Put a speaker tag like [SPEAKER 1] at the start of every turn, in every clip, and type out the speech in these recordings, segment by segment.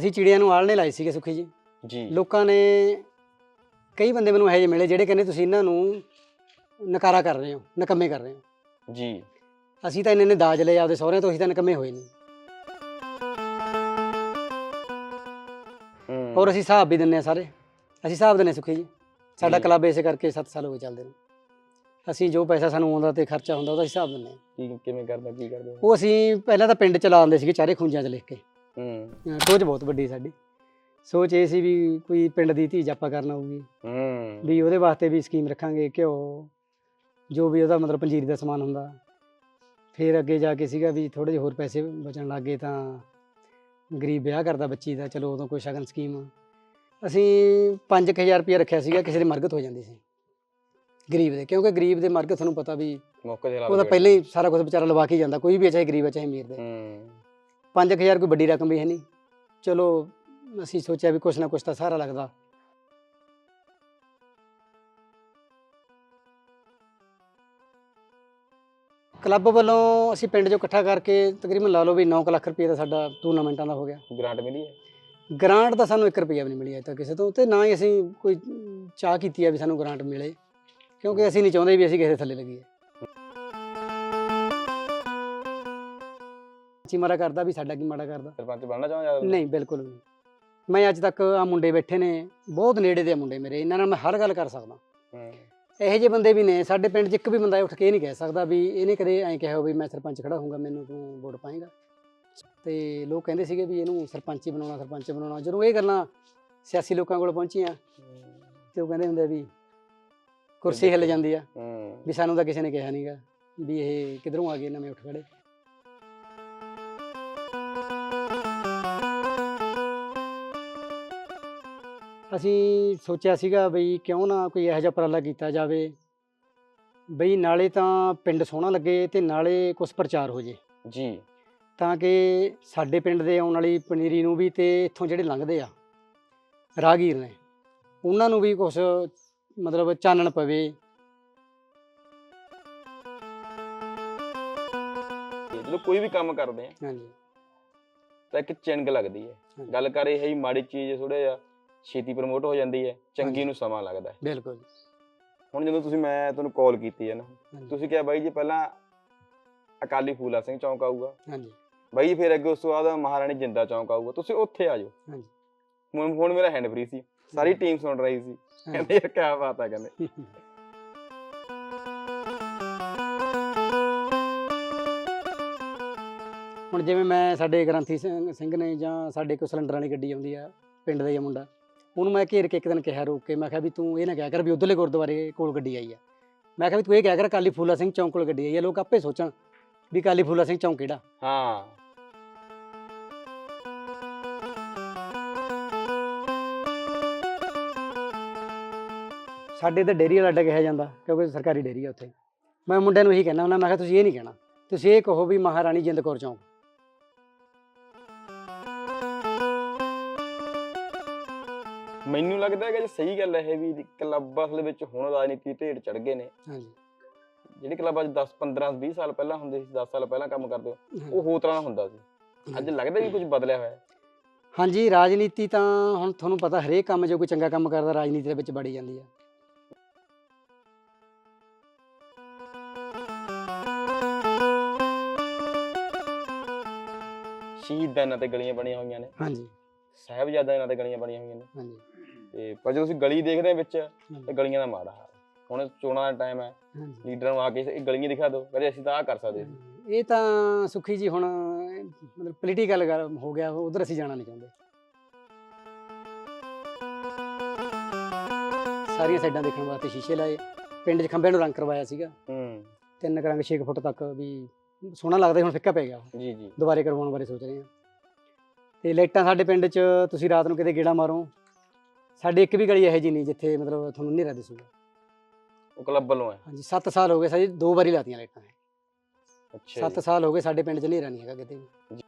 [SPEAKER 1] ਅਸੀਂ ਚਿੜੀਆਂ ਨੂੰ ਆਲਣੇ ਲਾਏ ਸੀਗੇ ਸੁਖੀ ਜੀ।
[SPEAKER 2] ਜੀ।
[SPEAKER 1] ਲੋਕਾਂ ਨੇ ਕਈ ਬੰਦੇ ਮੈਨੂੰ ਇਹੋ ਜਿਹੇ ਮਿਲੇ ਜਿਹੜੇ ਕਹਿੰਦੇ ਤੁਸੀਂ ਇਹਨਾਂ ਨੂੰ ਨਕਾਰਾ ਕਰ ਰਹੇ ਹੋ ਨਕੰਮੇ ਕਰ ਰਹੇ ਹੋ।
[SPEAKER 2] ਜੀ।
[SPEAKER 1] ਅਸੀਂ ਤਾਂ ਇੰਨੇ ਨੇ ਦਾਜ ਲਏ ਆਪਦੇ ਸਹੁਰਿਆਂ ਤੋਂ ਅਸੀਂ ਤਾਂ ਨਕੰਮੇ ਹੋਏ ਨਹੀਂ। ਔਰ ਅਸੀਂ ਹਿਸਾਬ ਵੀ ਦਿੰਨੇ ਆ ਸਾਰੇ। ਅਸੀਂ ਹਿਸਾਬ ਦਿੰਨੇ ਸੁਖੀ ਜੀ। ਸਾਡਾ। ਕਲੱਬ ਇਸੇ ਕਰਕੇ 7 ਸਾਲ ਹੋ ਗਏ ਚੱਲਦੇ ਨੂੰ। ਅਸੀਂ ਜੋ ਪੈਸਾ ਸਾਨੂੰ ਆਉਂਦਾ ਤੇ ਖਰਚਾ ਹੁੰਦਾ ਉਹਦਾ ਹਿਸਾਬ ਦਿੰਨੇ ਆ
[SPEAKER 2] ਕੀ ਕਿਵੇਂ ਕਰਦਾ ਕੀ ਕਰਦੇ
[SPEAKER 1] ਉਹ ਅਸੀਂ ਪਹਿਲਾਂ ਤਾਂ ਪਿੰਡ ਚ ਲਾ ਦਿੰਦੇ ਸੀਗੇ ਚਾਰੇ ਖੁੰਝਾਂ 'ਚ ਲਿਖ ਕੇ।
[SPEAKER 2] ਹੂੰ।
[SPEAKER 1] ਅਹ ਸੋਚ ਬਹੁਤ ਵੱਡੀ ਸਾਡੀ। ਸੋਚ ਇਹ ਸੀ ਵੀ ਕੋਈ ਪਿੰਡ ਦੀ ਧੀ ਜਾਪਾ ਕਰਨਾ ਹੋਊਗੀ
[SPEAKER 2] ਹੂੰ।
[SPEAKER 1] ਵੀ ਉਹਦੇ ਵਾਸਤੇ ਵੀ ਸਕੀਮ ਰੱਖਾਂਗੇ ਘਿਓ ਜੋ ਵੀ ਉਹਦਾ ਮਤਲਬ ਪੰਜੀਰੀ ਦਾ ਸਮਾਨ ਹੁੰਦਾ। ਫਿਰ ਅੱਗੇ ਜਾ ਕੇ ਸੀਗਾ ਵੀ ਥੋੜੇ ਜਿਹੇ ਹੋਰ ਪੈਸੇ ਬਚਣ ਲੱਗੇ ਤਾਂ ਗਰੀਬ ਵਿਆਹ ਕਰਦਾ ਬੱਚੀ ਦਾ ਚਲੋ ਉਦੋਂ ਕੋਈ ਸ਼ਗਨ ਸਕੀਮ ਅਸੀਂ 5000 ਰੁਪਏ ਰੱਖਿਆ ਸੀਗਾ ਕਿਸੇ ਦੀ ਮਰਗਤ ਹੋ ਜਾਂਦੀ ਸੀ। ਗਰੀਬ ਦੇ ਕਿਉਂਕਿ ਗਰੀਬ ਦੇ ਮਰਗਤ ਤੁਹਾਨੂੰ ਪਤਾ ਵੀ
[SPEAKER 2] ਮੌਕੇ ਦੇ
[SPEAKER 1] ਉਹ ਤਾਂ ਪਹਿਲਾਂ ਹੀ ਸਾਰਾ ਕੁਝ ਵਿਚਾਰਾ ਲਵਾ ਕੇ ਹੀ ਜਾਂਦਾ ਕੋਈ ਵੀ ਹੈ, ਚਾਹੇ ਗਰੀਬ ਹੈ ਚਾਹੇ ਅਮੀਰ ਦੇ।
[SPEAKER 2] ਹੂੰ।
[SPEAKER 1] 5000 ਕੋਈ ਵੱਡੀ ਰਕਮ ਵੀ ਹੈ ਨਹੀਂ। ਚਲੋ ਅਸੀਂ ਸੋਚਿਆ ਵੀ ਕੁਛ ਨਾ ਕੁਛ ਤਾਂ ਸਹਾਰਾ ਲੱਗਦਾ। ਕਲੱਬ ਵੱਲੋਂ ਅਸੀਂ ਪਿੰਡ 'ਚੋਂ ਇਕੱਠਾ ਕਰਕੇ ਤਕਰੀਬਨ ਲਾ ਲਓ ਵੀ 9 ਲੱਖ ਰੁਪਏ ਦਾ ਸਾਡਾ ਟੂਰਨਾਮੈਂਟਾਂ ਦਾ ਹੋ ਗਿਆ।
[SPEAKER 2] ਗ੍ਰਾਂਟ ਮਿਲੀ ਹੈ?
[SPEAKER 1] ਗ੍ਰਾਂਟ ਦਾ ਸਾਨੂੰ 1 ਰੁਪਿਆ ਵੀ ਨਹੀਂ ਮਿਲਿਆ ਅਜੇ ਤੱਕ ਕਿਸੇ ਤੋਂ ਤੇ ਨਾ ਹੀ ਅਸੀਂ ਕੋਈ ਚਾਹ ਕੀਤੀ ਆ ਵੀ ਸਾਨੂੰ ਗ੍ਰਾਂਟ ਮਿਲੇ। ਕਿਉਂਕਿ ਅਸੀਂ ਨਹੀਂ ਚਾਹੁੰਦੇ ਵੀ ਅਸੀਂ ਕਿਸੇ ਦੇ ਥੱਲੇ ਲੱਗੀਏ। ਚੀ ਮਾੜਾ ਕਰਦਾ ਵੀ ਸਾਡਾ ਕੀ ਮਾੜਾ ਕਰਦਾ?
[SPEAKER 2] ਸਰਪੰਚ ਬਣਨਾ ਚਾਹੁੰਦਾ
[SPEAKER 1] ਨਹੀਂ ਬਿਲਕੁਲ ਨਹੀਂ। ਮੈਂ ਅੱਜ ਤੱਕ ਆ ਮੁੰਡੇ ਬੈਠੇ ਨੇ ਬਹੁਤ ਨੇੜੇ ਦੇ ਮੁੰਡੇ ਮੇਰੇ ਇਹਨਾਂ ਨਾਲ ਮੈਂ ਹਰ ਗੱਲ ਕਰ ਸਕਦਾ।
[SPEAKER 2] ਹੂੰ।
[SPEAKER 1] ਇਹੋ ਜਿਹੇ ਬੰਦੇ ਵੀ ਨੇ ਸਾਡੇ ਪਿੰਡ 'ਚ ਇੱਕ ਵੀ ਬੰਦਾ ਉੱਠ ਕੇ ਇਹ ਨਹੀਂ ਕਹਿ ਸਕਦਾ ਵੀ ਇਹਨੇ ਕਦੇ ਐਂ ਕਿਹਾ ਹੋਵੇ ਮੈਂ ਸਰਪੰਚ ਖੜਾ ਹੋਊਂਗਾ ਮੈਨੂੰ ਤੂੰ ਵੋਟ ਪਾਏਗਾ। ਤੇ ਲੋਕ ਕਹਿੰਦੇ ਸੀਗੇ ਵੀ ਇਹਨੂੰ ਸਰਪੰਚ ਹੀ ਬਣਾਉਣਾ ਸਰਪੰਚ ਬਣਾਉਣਾ। ਜਦੋਂ ਇਹ ਗੱਲਾਂ ਸਿਆਸੀ ਲੋਕਾਂ ਕੋਲ ਪਹੁੰਚੀਆਂ ਤੇ ਉਹ ਕਹਿੰਦੇ ਹੁੰਦੇ ਵੀ ਕੁਰਸੀ ਹਿੱਲ ਜਾਂਦੀ ਆ। ਵੀ ਸਾਨੂੰ ਤਾਂ ਕਿਸੇ ਨੇ ਕਿਹਾ ਨਹੀਂਗਾ ਵੀ ਇਹ ਕਿਧਰੋਂ ਆ ਗਏ ਨਵੇਂ ਉੱਠ ਖੜੇ। ਅਸੀਂ ਸੋਚਿਆ ਸੀਗਾ ਬਈ ਕਿਉਂ ਨਾ ਕੋਈ ਇਹੋ ਜਿਹਾ ਉਪਰਾਲਾ ਕੀਤਾ ਜਾਵੇ। ਬਈ ਨਾਲੇ ਤਾਂ ਪਿੰਡ ਸੋਹਣਾ ਲੱਗੇ ਤੇ ਨਾਲੇ ਕੁਝ ਪ੍ਰਚਾਰ ਹੋ ਜੇ।
[SPEAKER 2] ਜੀ।
[SPEAKER 1] ਤਾਂ ਕਿ ਸਾਡੇ ਪਿੰਡ ਦੇ ਆਉਣ ਵਾਲੀ ਪਨੀਰੀ ਨੂੰ ਵੀ ਤੇ ਇੱਥੋਂ ਜਿਹੜੇ ਲੰਘਦੇ ਆ ਰਾਹਗੀਰ ਨੇ ਉਹਨਾਂ ਨੂੰ ਵੀ ਕੁਝ ਮਤਲਬ ਚਾਨਣ ਪਵੇ।
[SPEAKER 2] ਜਦੋਂ ਕੋਈ ਵੀ ਕੰਮ ਕਰਦੇ ਆ
[SPEAKER 1] ਹਾਂਜੀ।
[SPEAKER 2] ਤਾਂ ਇੱਕ ਚਿੰਗ ਲੱਗਦੀ ਹੈ। ਗੱਲ ਕਰ ਇਹ ਹੀ ਮਾੜੀ ਚੀਜ਼ ਥੋੜਾ ਜਿਹਾ ਛੇਤੀ ਪ੍ਰਮੋਟ ਹੋ ਜਾਂਦੀ ਹੈ ਚੰਗੀ। ਨੂੰ ਸਮਾਂ ਲੱਗਦਾ ਹੈ।
[SPEAKER 1] ਬਿਲਕੁਲ
[SPEAKER 2] ਹੁਣ ਜਦੋਂ ਤੁਸੀਂ ਮੈਂ ਤੁਹਾਨੂੰ ਕਾਲ ਕੀਤੀ ਹੈ ਨਾ ਤੁਸੀਂ ਕਿਹਾ ਬਾਈ ਜੀ ਪਹਿਲਾਂ ਅਕਾਲੀ ਫੂਲਾ ਸਿੰਘ ਚੌਂਕ ਆਊਗਾ।
[SPEAKER 1] ਹਾਂਜੀ।
[SPEAKER 2] ਬਾਈ ਫਿਰ ਅੱਗੇ ਉਸ ਤੋਂ ਬਾਅਦ ਮਹਾਰਾਣੀ ਜਿੰਦਾ ਚੌਂਕ ਆਊਗਾ ਤੁਸੀਂ ਉੱਥੇ ਆ ਜਾਓ।
[SPEAKER 1] ਹਾਂਜੀ।
[SPEAKER 2] ਹੁਣ ਹੁਣ ਮੇਰਾ ਹੈਂਡ ਫ੍ਰੀ ਸੀ ਸਾਰੀ ਟੀਮ ਸੁਣ ਰਹੀ ਸੀ। ਕਹਿੰਦੇ ਯਾਰ ਕੀ ਬਾਤ ਹੈ ਕਹਿੰਦੇ।
[SPEAKER 1] ਹੁਣ ਜਿਵੇਂ ਮੈਂ ਸਾਡੇ ਗ੍ਰੰਥੀ ਸਿੰਘ ਨੇ ਜਾਂ ਸਾਡੇ ਕੋਈ ਸਿਲੰਡਰਾਂ ਵਾਲੀ ਗੱਡੀ ਆਉਂਦੀ ਆ ਪਿੰਡ ਦਾ ਹੀ ਆ ਮੁੰਡਾ। ਉਹਨੂੰ ਮੈਂ ਘੇਰ ਕੇ ਇੱਕ ਦਿਨ ਕਿਹਾ ਰੋਕ ਕੇ। ਮੈਂ ਕਿਹਾ ਵੀ ਤੂੰ ਇਹ ਨਾ ਕਿਹਾ ਕਰ ਵੀ ਉਧਰਲੇ ਗੁਰਦੁਆਰੇ ਕੋਲ ਗੱਡੀ ਆਈ ਆ। ਮੈਂ ਕਿਹਾ ਵੀ ਤੂੰ ਇਹ ਕਿਹਾ ਕਰ ਕਾਲੀ ਫੂਲਾ ਸਿੰਘ ਚੌਂਕ ਕੋਲ ਗੱਡੀ ਆਈ ਆ। ਲੋਕ ਆਪੇ ਸੋਚਣ ਵੀ ਕਾਲੀ ਫੂਲਾ ਸਿੰਘ ਚੌਂਕ ਕਿਹੜਾ।
[SPEAKER 2] ਹਾਂ।
[SPEAKER 1] ਸਾਡੇ ਤੇ ਡੇਰੀ ਵਾਲਾ ਅੱਡਾ ਕਿਹਾ ਜਾਂਦਾ ਕਿਉਂਕਿ ਸਰਕਾਰੀ ਡੇਰੀ ਆ ਉੱਥੇ। ਮੈਂ ਮੁੰਡਿਆਂ ਨੂੰ ਇਹੀ ਕਹਿਣਾ ਉਹਨਾਂ ਮੈਂ ਕਿਹਾ ਤੁਸੀਂ ਇਹ ਨਹੀਂ ਕਹਿਣਾ। ਤੁਸੀਂ ਇਹ ਕਹੋ ਵੀ ਮਹਾਰਾਣੀ ਜਿੰਦ ਕੌਰ ਚੌਂਕ।
[SPEAKER 2] ਮੈਨੂੰ ਲੱਗਦਾ ਹੈ ਕਿ ਸਹੀ ਗੱਲ ਹੈ ਇਹ ਵੀ ਕਲੱਬ ਅਸਲ ਵਿੱਚ ਹੁਣ ਰਾਜਨੀਤੀ ਢੇਡ ਚੜ ਗਏ ਨੇ।
[SPEAKER 1] ਹਾਂਜੀ।
[SPEAKER 2] ਜਿਹੜੇ ਕਲੱਬ ਅੱਜ 10 15 20 ਸਾਲ ਪਹਿਲਾਂ ਹੁੰਦੇ ਸੀ 10 ਸਾਲ ਪਹਿਲਾਂ ਕੰਮ ਕਰਦੇ। ਉਹ ਹੋਰ ਤਰ੍ਹਾਂ ਦਾ ਹੁੰਦਾ ਸੀ। ਅੱਜ ਲੱਗਦਾ ਵੀ ਕੁਝ ਬਦਲਿਆ ਹੋਇਆ ਹੈ।
[SPEAKER 1] ਹਾਂਜੀ ਰਾਜਨੀਤੀ ਤਾਂ ਹੁਣ ਤੁਹਾਨੂੰ ਪਤਾ ਹਰੇਕ ਕੰਮ ਜੋ ਕੋਈ ਚੰਗਾ ਕੰਮ ਕਰਦਾ ਰਾਜਨੀਤੀ ਦੇ ਵਿੱਚ ਵੜੀ ਜਾਂਦੀ ਆ
[SPEAKER 2] ਸ਼ਹੀਦਾਂ ਤੇ ਗਲੀਆਂ ਬਣੀਆਂ ਹੋਈਆਂ ਨੇ।
[SPEAKER 1] ਹਾਂਜੀ।
[SPEAKER 2] ਸਾਹਿਬਜ਼ਾਦਾ ਇਹਨਾਂ ਤੇ ਗਲੀਆਂ ਬਣੀਆਂ ਹੋਈਆਂ ਨੇ।
[SPEAKER 1] ਹਾਂਜੀ।
[SPEAKER 2] ਤੇ ਪਰ ਜਦੋਂ ਤੁਸੀਂ ਗਲੀ ਦੇਖਦੇ ਆ ਵਿੱਚ ਇਹ ਗਲੀਆਂ ਦਾ ਮਾੜਾ ਹਾਲ। ਹੁਣ ਚੋਣਾਂ ਦਾ ਟਾਈਮ ਹੈ
[SPEAKER 1] ਹਾਂਜੀ।
[SPEAKER 2] ਲੀਡਰਾਂ ਨੂੰ ਆ ਕੇ ਇਹ ਗਲੀਆਂ ਦਿਖਾ ਦਿਓ। ਕਹਿੰਦੇ ਅਸੀਂ ਤਾਂ ਆਹ ਕਰ ਸਕਦੇ ਸੀ।
[SPEAKER 1] ਇਹ ਤਾਂ ਸੁਖੀ ਜੀ ਹੁਣ ਮਤਲਬ ਪੋਲੀਟੀਕਲ ਹੋ ਗਿਆ ਉਧਰ ਅਸੀਂ ਜਾਣਾ ਨਹੀਂ ਚਾਹੁੰਦੇ। ਸਾਰੀਆਂ ਸਾਈਡਾਂ ਦੇਖਣ ਵਾਸਤੇ ਸ਼ੀਸ਼ੇ ਲਾਏ। ਪਿੰਡ 'ਚ ਖੰਭਿਆਂ ਨੂੰ ਰੰਗ ਕਰਵਾਇਆ ਸੀਗਾ।
[SPEAKER 2] ਹੂੰ।
[SPEAKER 1] ਤਿੰਨ ਕੁ ਰੰਗ 6 ਫੁੱਟ ਤੱਕ ਵੀ ਸੋਹਣਾ ਲੱਗਦਾ ਸੀ, ਹੁਣ ਫਿੱਕਾ ਪੈ ਗਿਆ ਉਹ।
[SPEAKER 2] ਜੀ ਜੀ।
[SPEAKER 1] ਦੁਬਾਰੇ ਕਰਵਾਉਣ ਬਾਰੇ ਸੋਚ ਰਹੇ ਹਾਂ। ਤੇ ਲਾਈਟਾਂ ਸਾਡੇ ਪਿੰਡ 'ਚ ਤੁਸੀਂ ਰਾਤ ਨੂੰ ਕਿਤੇ ਗੇੜਾ ਮਾਰੋ। ਸਾਡੇ ਇੱਕ ਵੀ ਗਲੀ ਇਹੋ ਜਿਹੀ ਨਹੀਂ ਜਿੱਥੇ ਮਤਲਬ ਤੁਹਾਨੂੰ ਹਨੇਰਾ ਦਿਸੂਗਾ।
[SPEAKER 2] ਉਹ ਕਲੱਬ ਵੱਲੋਂ ਹੈ?
[SPEAKER 1] ਹਾਂਜੀ 7 ਸਾਲ ਹੋ ਗਏ ਸਾਜੀ ਦੋ ਵਾਰੀ ਲਾਤੀਆਂ ਲਾਈਟਾਂ
[SPEAKER 2] ਅੱਛਾ
[SPEAKER 1] 7 ਸਾਲ ਹੋ ਗਏ ਸਾਡੇ ਪਿੰਡ 'ਚ ਹਨੇਰਾ ਨਹੀਂ ਹੈਗਾ ਕਿਤੇ ਵੀ।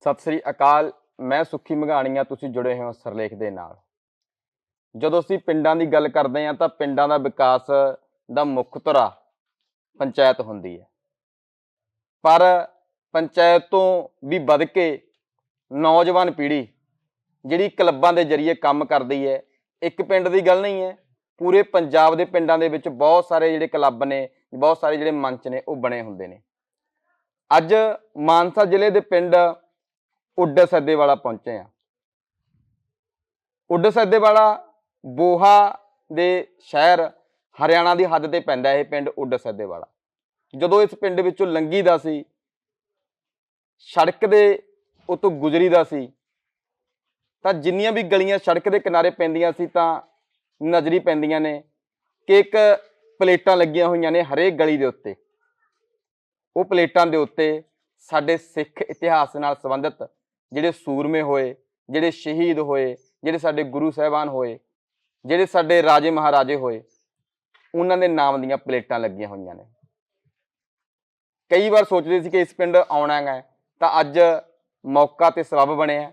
[SPEAKER 2] ਸਤਿ ਸ੍ਰੀ ਅਕਾਲ, ਮੈਂ ਸੁੱਖੀ ਮਘਾਣੀਆਂ, ਤੁਸੀਂ ਜੁੜੇ ਹੋ ਸਰਲੇਖ ਦੇ ਨਾਲ। ਜਦੋਂ ਅਸੀਂ ਪਿੰਡਾਂ ਦੀ ਗੱਲ ਕਰਦੇ ਹਾਂ ਤਾਂ ਪਿੰਡਾਂ ਦਾ ਵਿਕਾਸ ਦਾ ਮੁੱਖ ਧੁਰਾ ਪੰਚਾਇਤ ਹੁੰਦੀ ਹੈ। ਪਰ ਪੰਚਾਇਤ ਤੋਂ ਵੀ ਵੱਧ ਕੇ ਨੌਜਵਾਨ ਪੀੜ੍ਹੀ ਜਿਹੜੀ ਕਲੱਬਾਂ ਦੇ ਜ਼ਰੀਏ ਕੰਮ ਕਰਦੀ ਹੈ, ਇੱਕ ਪਿੰਡ ਦੀ ਗੱਲ ਨਹੀਂ ਹੈ, ਪੂਰੇ ਪੰਜਾਬ ਦੇ ਪਿੰਡਾਂ ਦੇ ਵਿੱਚ ਬਹੁਤ ਸਾਰੇ ਜਿਹੜੇ ਕਲੱਬ ਨੇ, ਬਹੁਤ ਸਾਰੇ ਜਿਹੜੇ ਮੰਚ ਨੇ, ਉਹ ਬਣੇ ਹੁੰਦੇ ਨੇ। ਅੱਜ ਮਾਨਸਾ ਜ਼ਿਲ੍ਹੇ ਦੇ ਪਿੰਡ ਉੱਡ ਸੱਦੇਵਾਲਾ ਪਹੁੰਚੇ ਆ ਉੱਡ ਸੱਦੇਵਾਲਾ ਬੋਹਾ ਦੇ ਸ਼ਹਿਰ ਹਰਿਆਣਾ ਦੀ ਹੱਦ ਤੇ ਪੈਂਦਾ ਇਹ ਪਿੰਡ ਉੱਡ ਸੱਦੇਵਾਲਾ ਜਦੋਂ ਇਸ ਪਿੰਡ ਵਿੱਚੋਂ ਲੰਘੀਦਾ ਸੀ, ਸੜਕ ਦੇ ਉਤੋਂ ਗੁਜ਼ਰੀਦਾ ਸੀ, ਤਾਂ ਜਿੰਨੀਆਂ ਵੀ ਗਲੀਆਂ ਸੜਕ ਦੇ ਕਿਨਾਰੇ ਪੈਂਦੀਆਂ ਸੀ ਤਾਂ ਨਜ਼ਰੀ ਪੈਂਦੀਆਂ ਨੇ ਕਿ ਇੱਕ ਪਲੇਟਾਂ ਲੱਗੀਆਂ ਹੋਈਆਂ ਨੇ ਹਰੇਕ ਗਲੀ ਦੇ ਉੱਤੇ। ਉਹ ਪਲੇਟਾਂ ਦੇ ਉੱਤੇ ਸਾਡੇ ਸਿੱਖ ਇਤਿਹਾਸ ਨਾਲ ਸੰਬੰਧਿਤ ਜਿਹੜੇ ਸੂਰਮੇ ਹੋਏ, ਜਿਹੜੇ ਸ਼ਹੀਦ ਹੋਏ, ਜਿਹੜੇ ਸਾਡੇ ਗੁਰੂ ਸਾਹਿਬਾਨ ਹੋਏ, ਜਿਹੜੇ ਸਾਡੇ ਰਾਜੇ ਮਹਾਰਾਜੇ ਹੋਏ, ਉਹਨਾਂ ਦੇ ਨਾਮ ਦੀਆਂ ਪਲੇਟਾਂ ਲੱਗੀਆਂ ਹੋਈਆਂ ਨੇ। ਕਈ ਵਾਰ ਸੋਚਦੇ ਸੀ ਕਿ ਇਸ ਪਿੰਡ ਆਉਣਾ ਹੈ, ਤਾਂ ਅੱਜ ਮੌਕਾ ਤੇ ਸਬਬ ਬਣਿਆ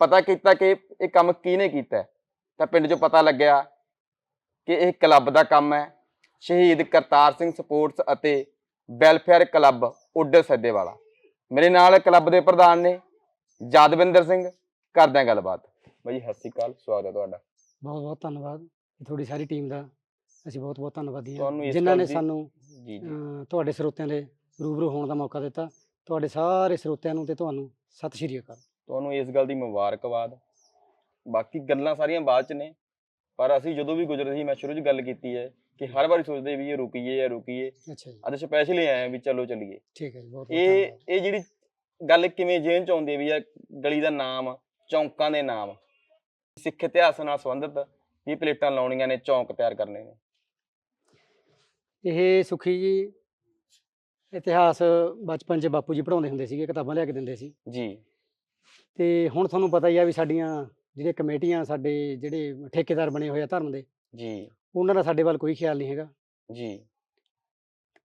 [SPEAKER 2] ਪਤਾ ਕੀਤਾ ਕਿ ਇਹ ਕੰਮ ਕਿਹਨੇ ਕੀਤਾ ਤਾਂ ਪਿੰਡ 'ਚੋਂ ਪਤਾ ਲੱਗਿਆ ਕਿ ਇਹ ਕਲੱਬ ਦਾ ਕੰਮ ਹੈ। ਸ਼ਹੀਦ ਕਰਤਾਰ ਸਿੰਘ ਸਪੋਰਟਸ ਅਤੇ ਵੈਲਫੇਅਰ ਕਲੱਬ ਉੱਡ ਸੱਦੇਵਾਲਾ ਮੇਰੇ ਨਾਲ ਕਲੱਬ ਦੇ ਪ੍ਰਧਾਨ ਨੇ ਜਾਦਵਿੰਦਰ ਸਿੰਘ ਕਰਦੇ ਹਾਂ ਗੱਲਬਾਤ। ਬਾਈ ਸਤਿ ਸ਼੍ਰੀ ਅਕਾਲ ਸਵਾਗਤ ਹੈ ਤੁਹਾਡਾ।
[SPEAKER 1] ਬਹੁਤ ਬਹੁਤ ਧੰਨਵਾਦ। ਤੁਹਾਡੀ ਸਾਰੀ ਟੀਮ ਦਾ ਅਸੀਂ ਬਹੁਤ ਬਹੁਤ ਧੰਨਵਾਦੀ
[SPEAKER 2] ਤੁਹਾਨੂੰ
[SPEAKER 1] ਹਾਂ
[SPEAKER 2] ਇਸ
[SPEAKER 1] ਜਿਨ੍ਹਾਂ
[SPEAKER 2] ਗੱਲ
[SPEAKER 1] ਨੇ
[SPEAKER 2] ਦੀ-
[SPEAKER 1] ਸਾਨੂੰ
[SPEAKER 2] ਜੀ ਜੀ।
[SPEAKER 1] ਅਹ, ਤੁਹਾਡੇ ਸਰੋਤਿਆਂ ਦੇ ਰੂਬਰੂ ਹੋਣ ਦਾ ਮੌਕਾ ਦਿੱਤਾ। ਤੁਹਾਡੇ ਸਾਰੇ ਸਰੋਤਿਆਂ ਨੂੰ ਤੇ ਤੁਹਾਨੂੰ ਸਤਿ ਸ਼੍ਰੀ ਅਕਾਲ।
[SPEAKER 2] ਤੁਹਾਨੂੰ ਇਸ ਗੱਲ ਦੀ ਮੁਬਾਰਕਬਾਦ। ਬਾਕੀ ਗੱਲਾਂ ਸਾਰੀਆਂ ਬਾਅਦ ਚ ਨੇ ਪਰ ਅਸੀਂ ਜਦੋਂ ਵੀ ਗੁਜ਼ਰੇ ਸੀ ਮੈਂ ਸ਼ੁਰੂ 'ਚ ਗੱਲ ਕੀਤੀ ਹੈ ਕਿ ਹਰ ਵਾਰੀ ਸੋਚਦੇ ਵੀ ਇਹ ਰੁਕੀਏ ਜਾਂ ਰੁਕੀਏ
[SPEAKER 1] ਅੱਛਾ ਜੀ।
[SPEAKER 2] ਅੱਜ ਸਪੈਸ਼ਲ ਆਏ ਹਾਂ ਵੀ ਚਲੋ ਚੱਲੀਏ।
[SPEAKER 1] ਠੀਕ ਹੈ ਜੀ ਬਹੁਤ ਬਹੁਤ
[SPEAKER 2] ਇਹ
[SPEAKER 1] ਧੰਨਵਾਦ।
[SPEAKER 2] ਇਹ ਜਿਹੜੀ ਗੱਲ ਕਿਵੇਂ ਜੇਨ ਚ ਆਉਂਦੀ ਹੈ ਵੀ ਇਹ ਗਲੀ ਦਾ ਨਾਮ ਚੌਂਕਾਂ ਦੇ ਨਾਮ ਸਿੱਖ ਇਤਿਹਾਸ ਨਾਲ ਸੰਬੰਧਿਤ ਇਹ ਪਲੇਟਾਂ ਲਾਉਣੀਆਂ ਨੇ ਚੌਂਕ ਤਿਆਰ ਕਰਨੇ ਨੇ?
[SPEAKER 1] ਇਹ ਸੁਖੀ ਜੀ ਇਤਿਹਾਸ ਬਚਪਨ 'ਚ ਬਾਪੂ ਜੀ ਪੜਾਉਂਦੇ ਹੁੰਦੇ ਸੀਗੇ ਕਿਤਾਬਾਂ ਲਿਆ ਕੇ ਦਿੰਦੇ ਸੀ।
[SPEAKER 2] ਜੀ।
[SPEAKER 1] ਤੇ ਹੁਣ ਤੁਹਾਨੂੰ ਪਤਾ ਹੀ ਆ ਵੀ ਸਾਡੀਆਂ ਜਿਹੜੀਆਂ ਕਮੇਟੀਆਂ ਸਾਡੇ ਜਿਹੜੇ ਠੇਕੇਦਾਰ ਬਣੇ ਹੋਏ ਆ ਧਰਮ ਦੇ
[SPEAKER 2] ਜੀ।
[SPEAKER 1] ਉਹਨਾਂ ਦਾ ਸਾਡੇ ਵੱਲ ਕੋਈ ਖਿਆਲ ਨਹੀਂ ਹੈਗਾ।
[SPEAKER 2] ਜੀ।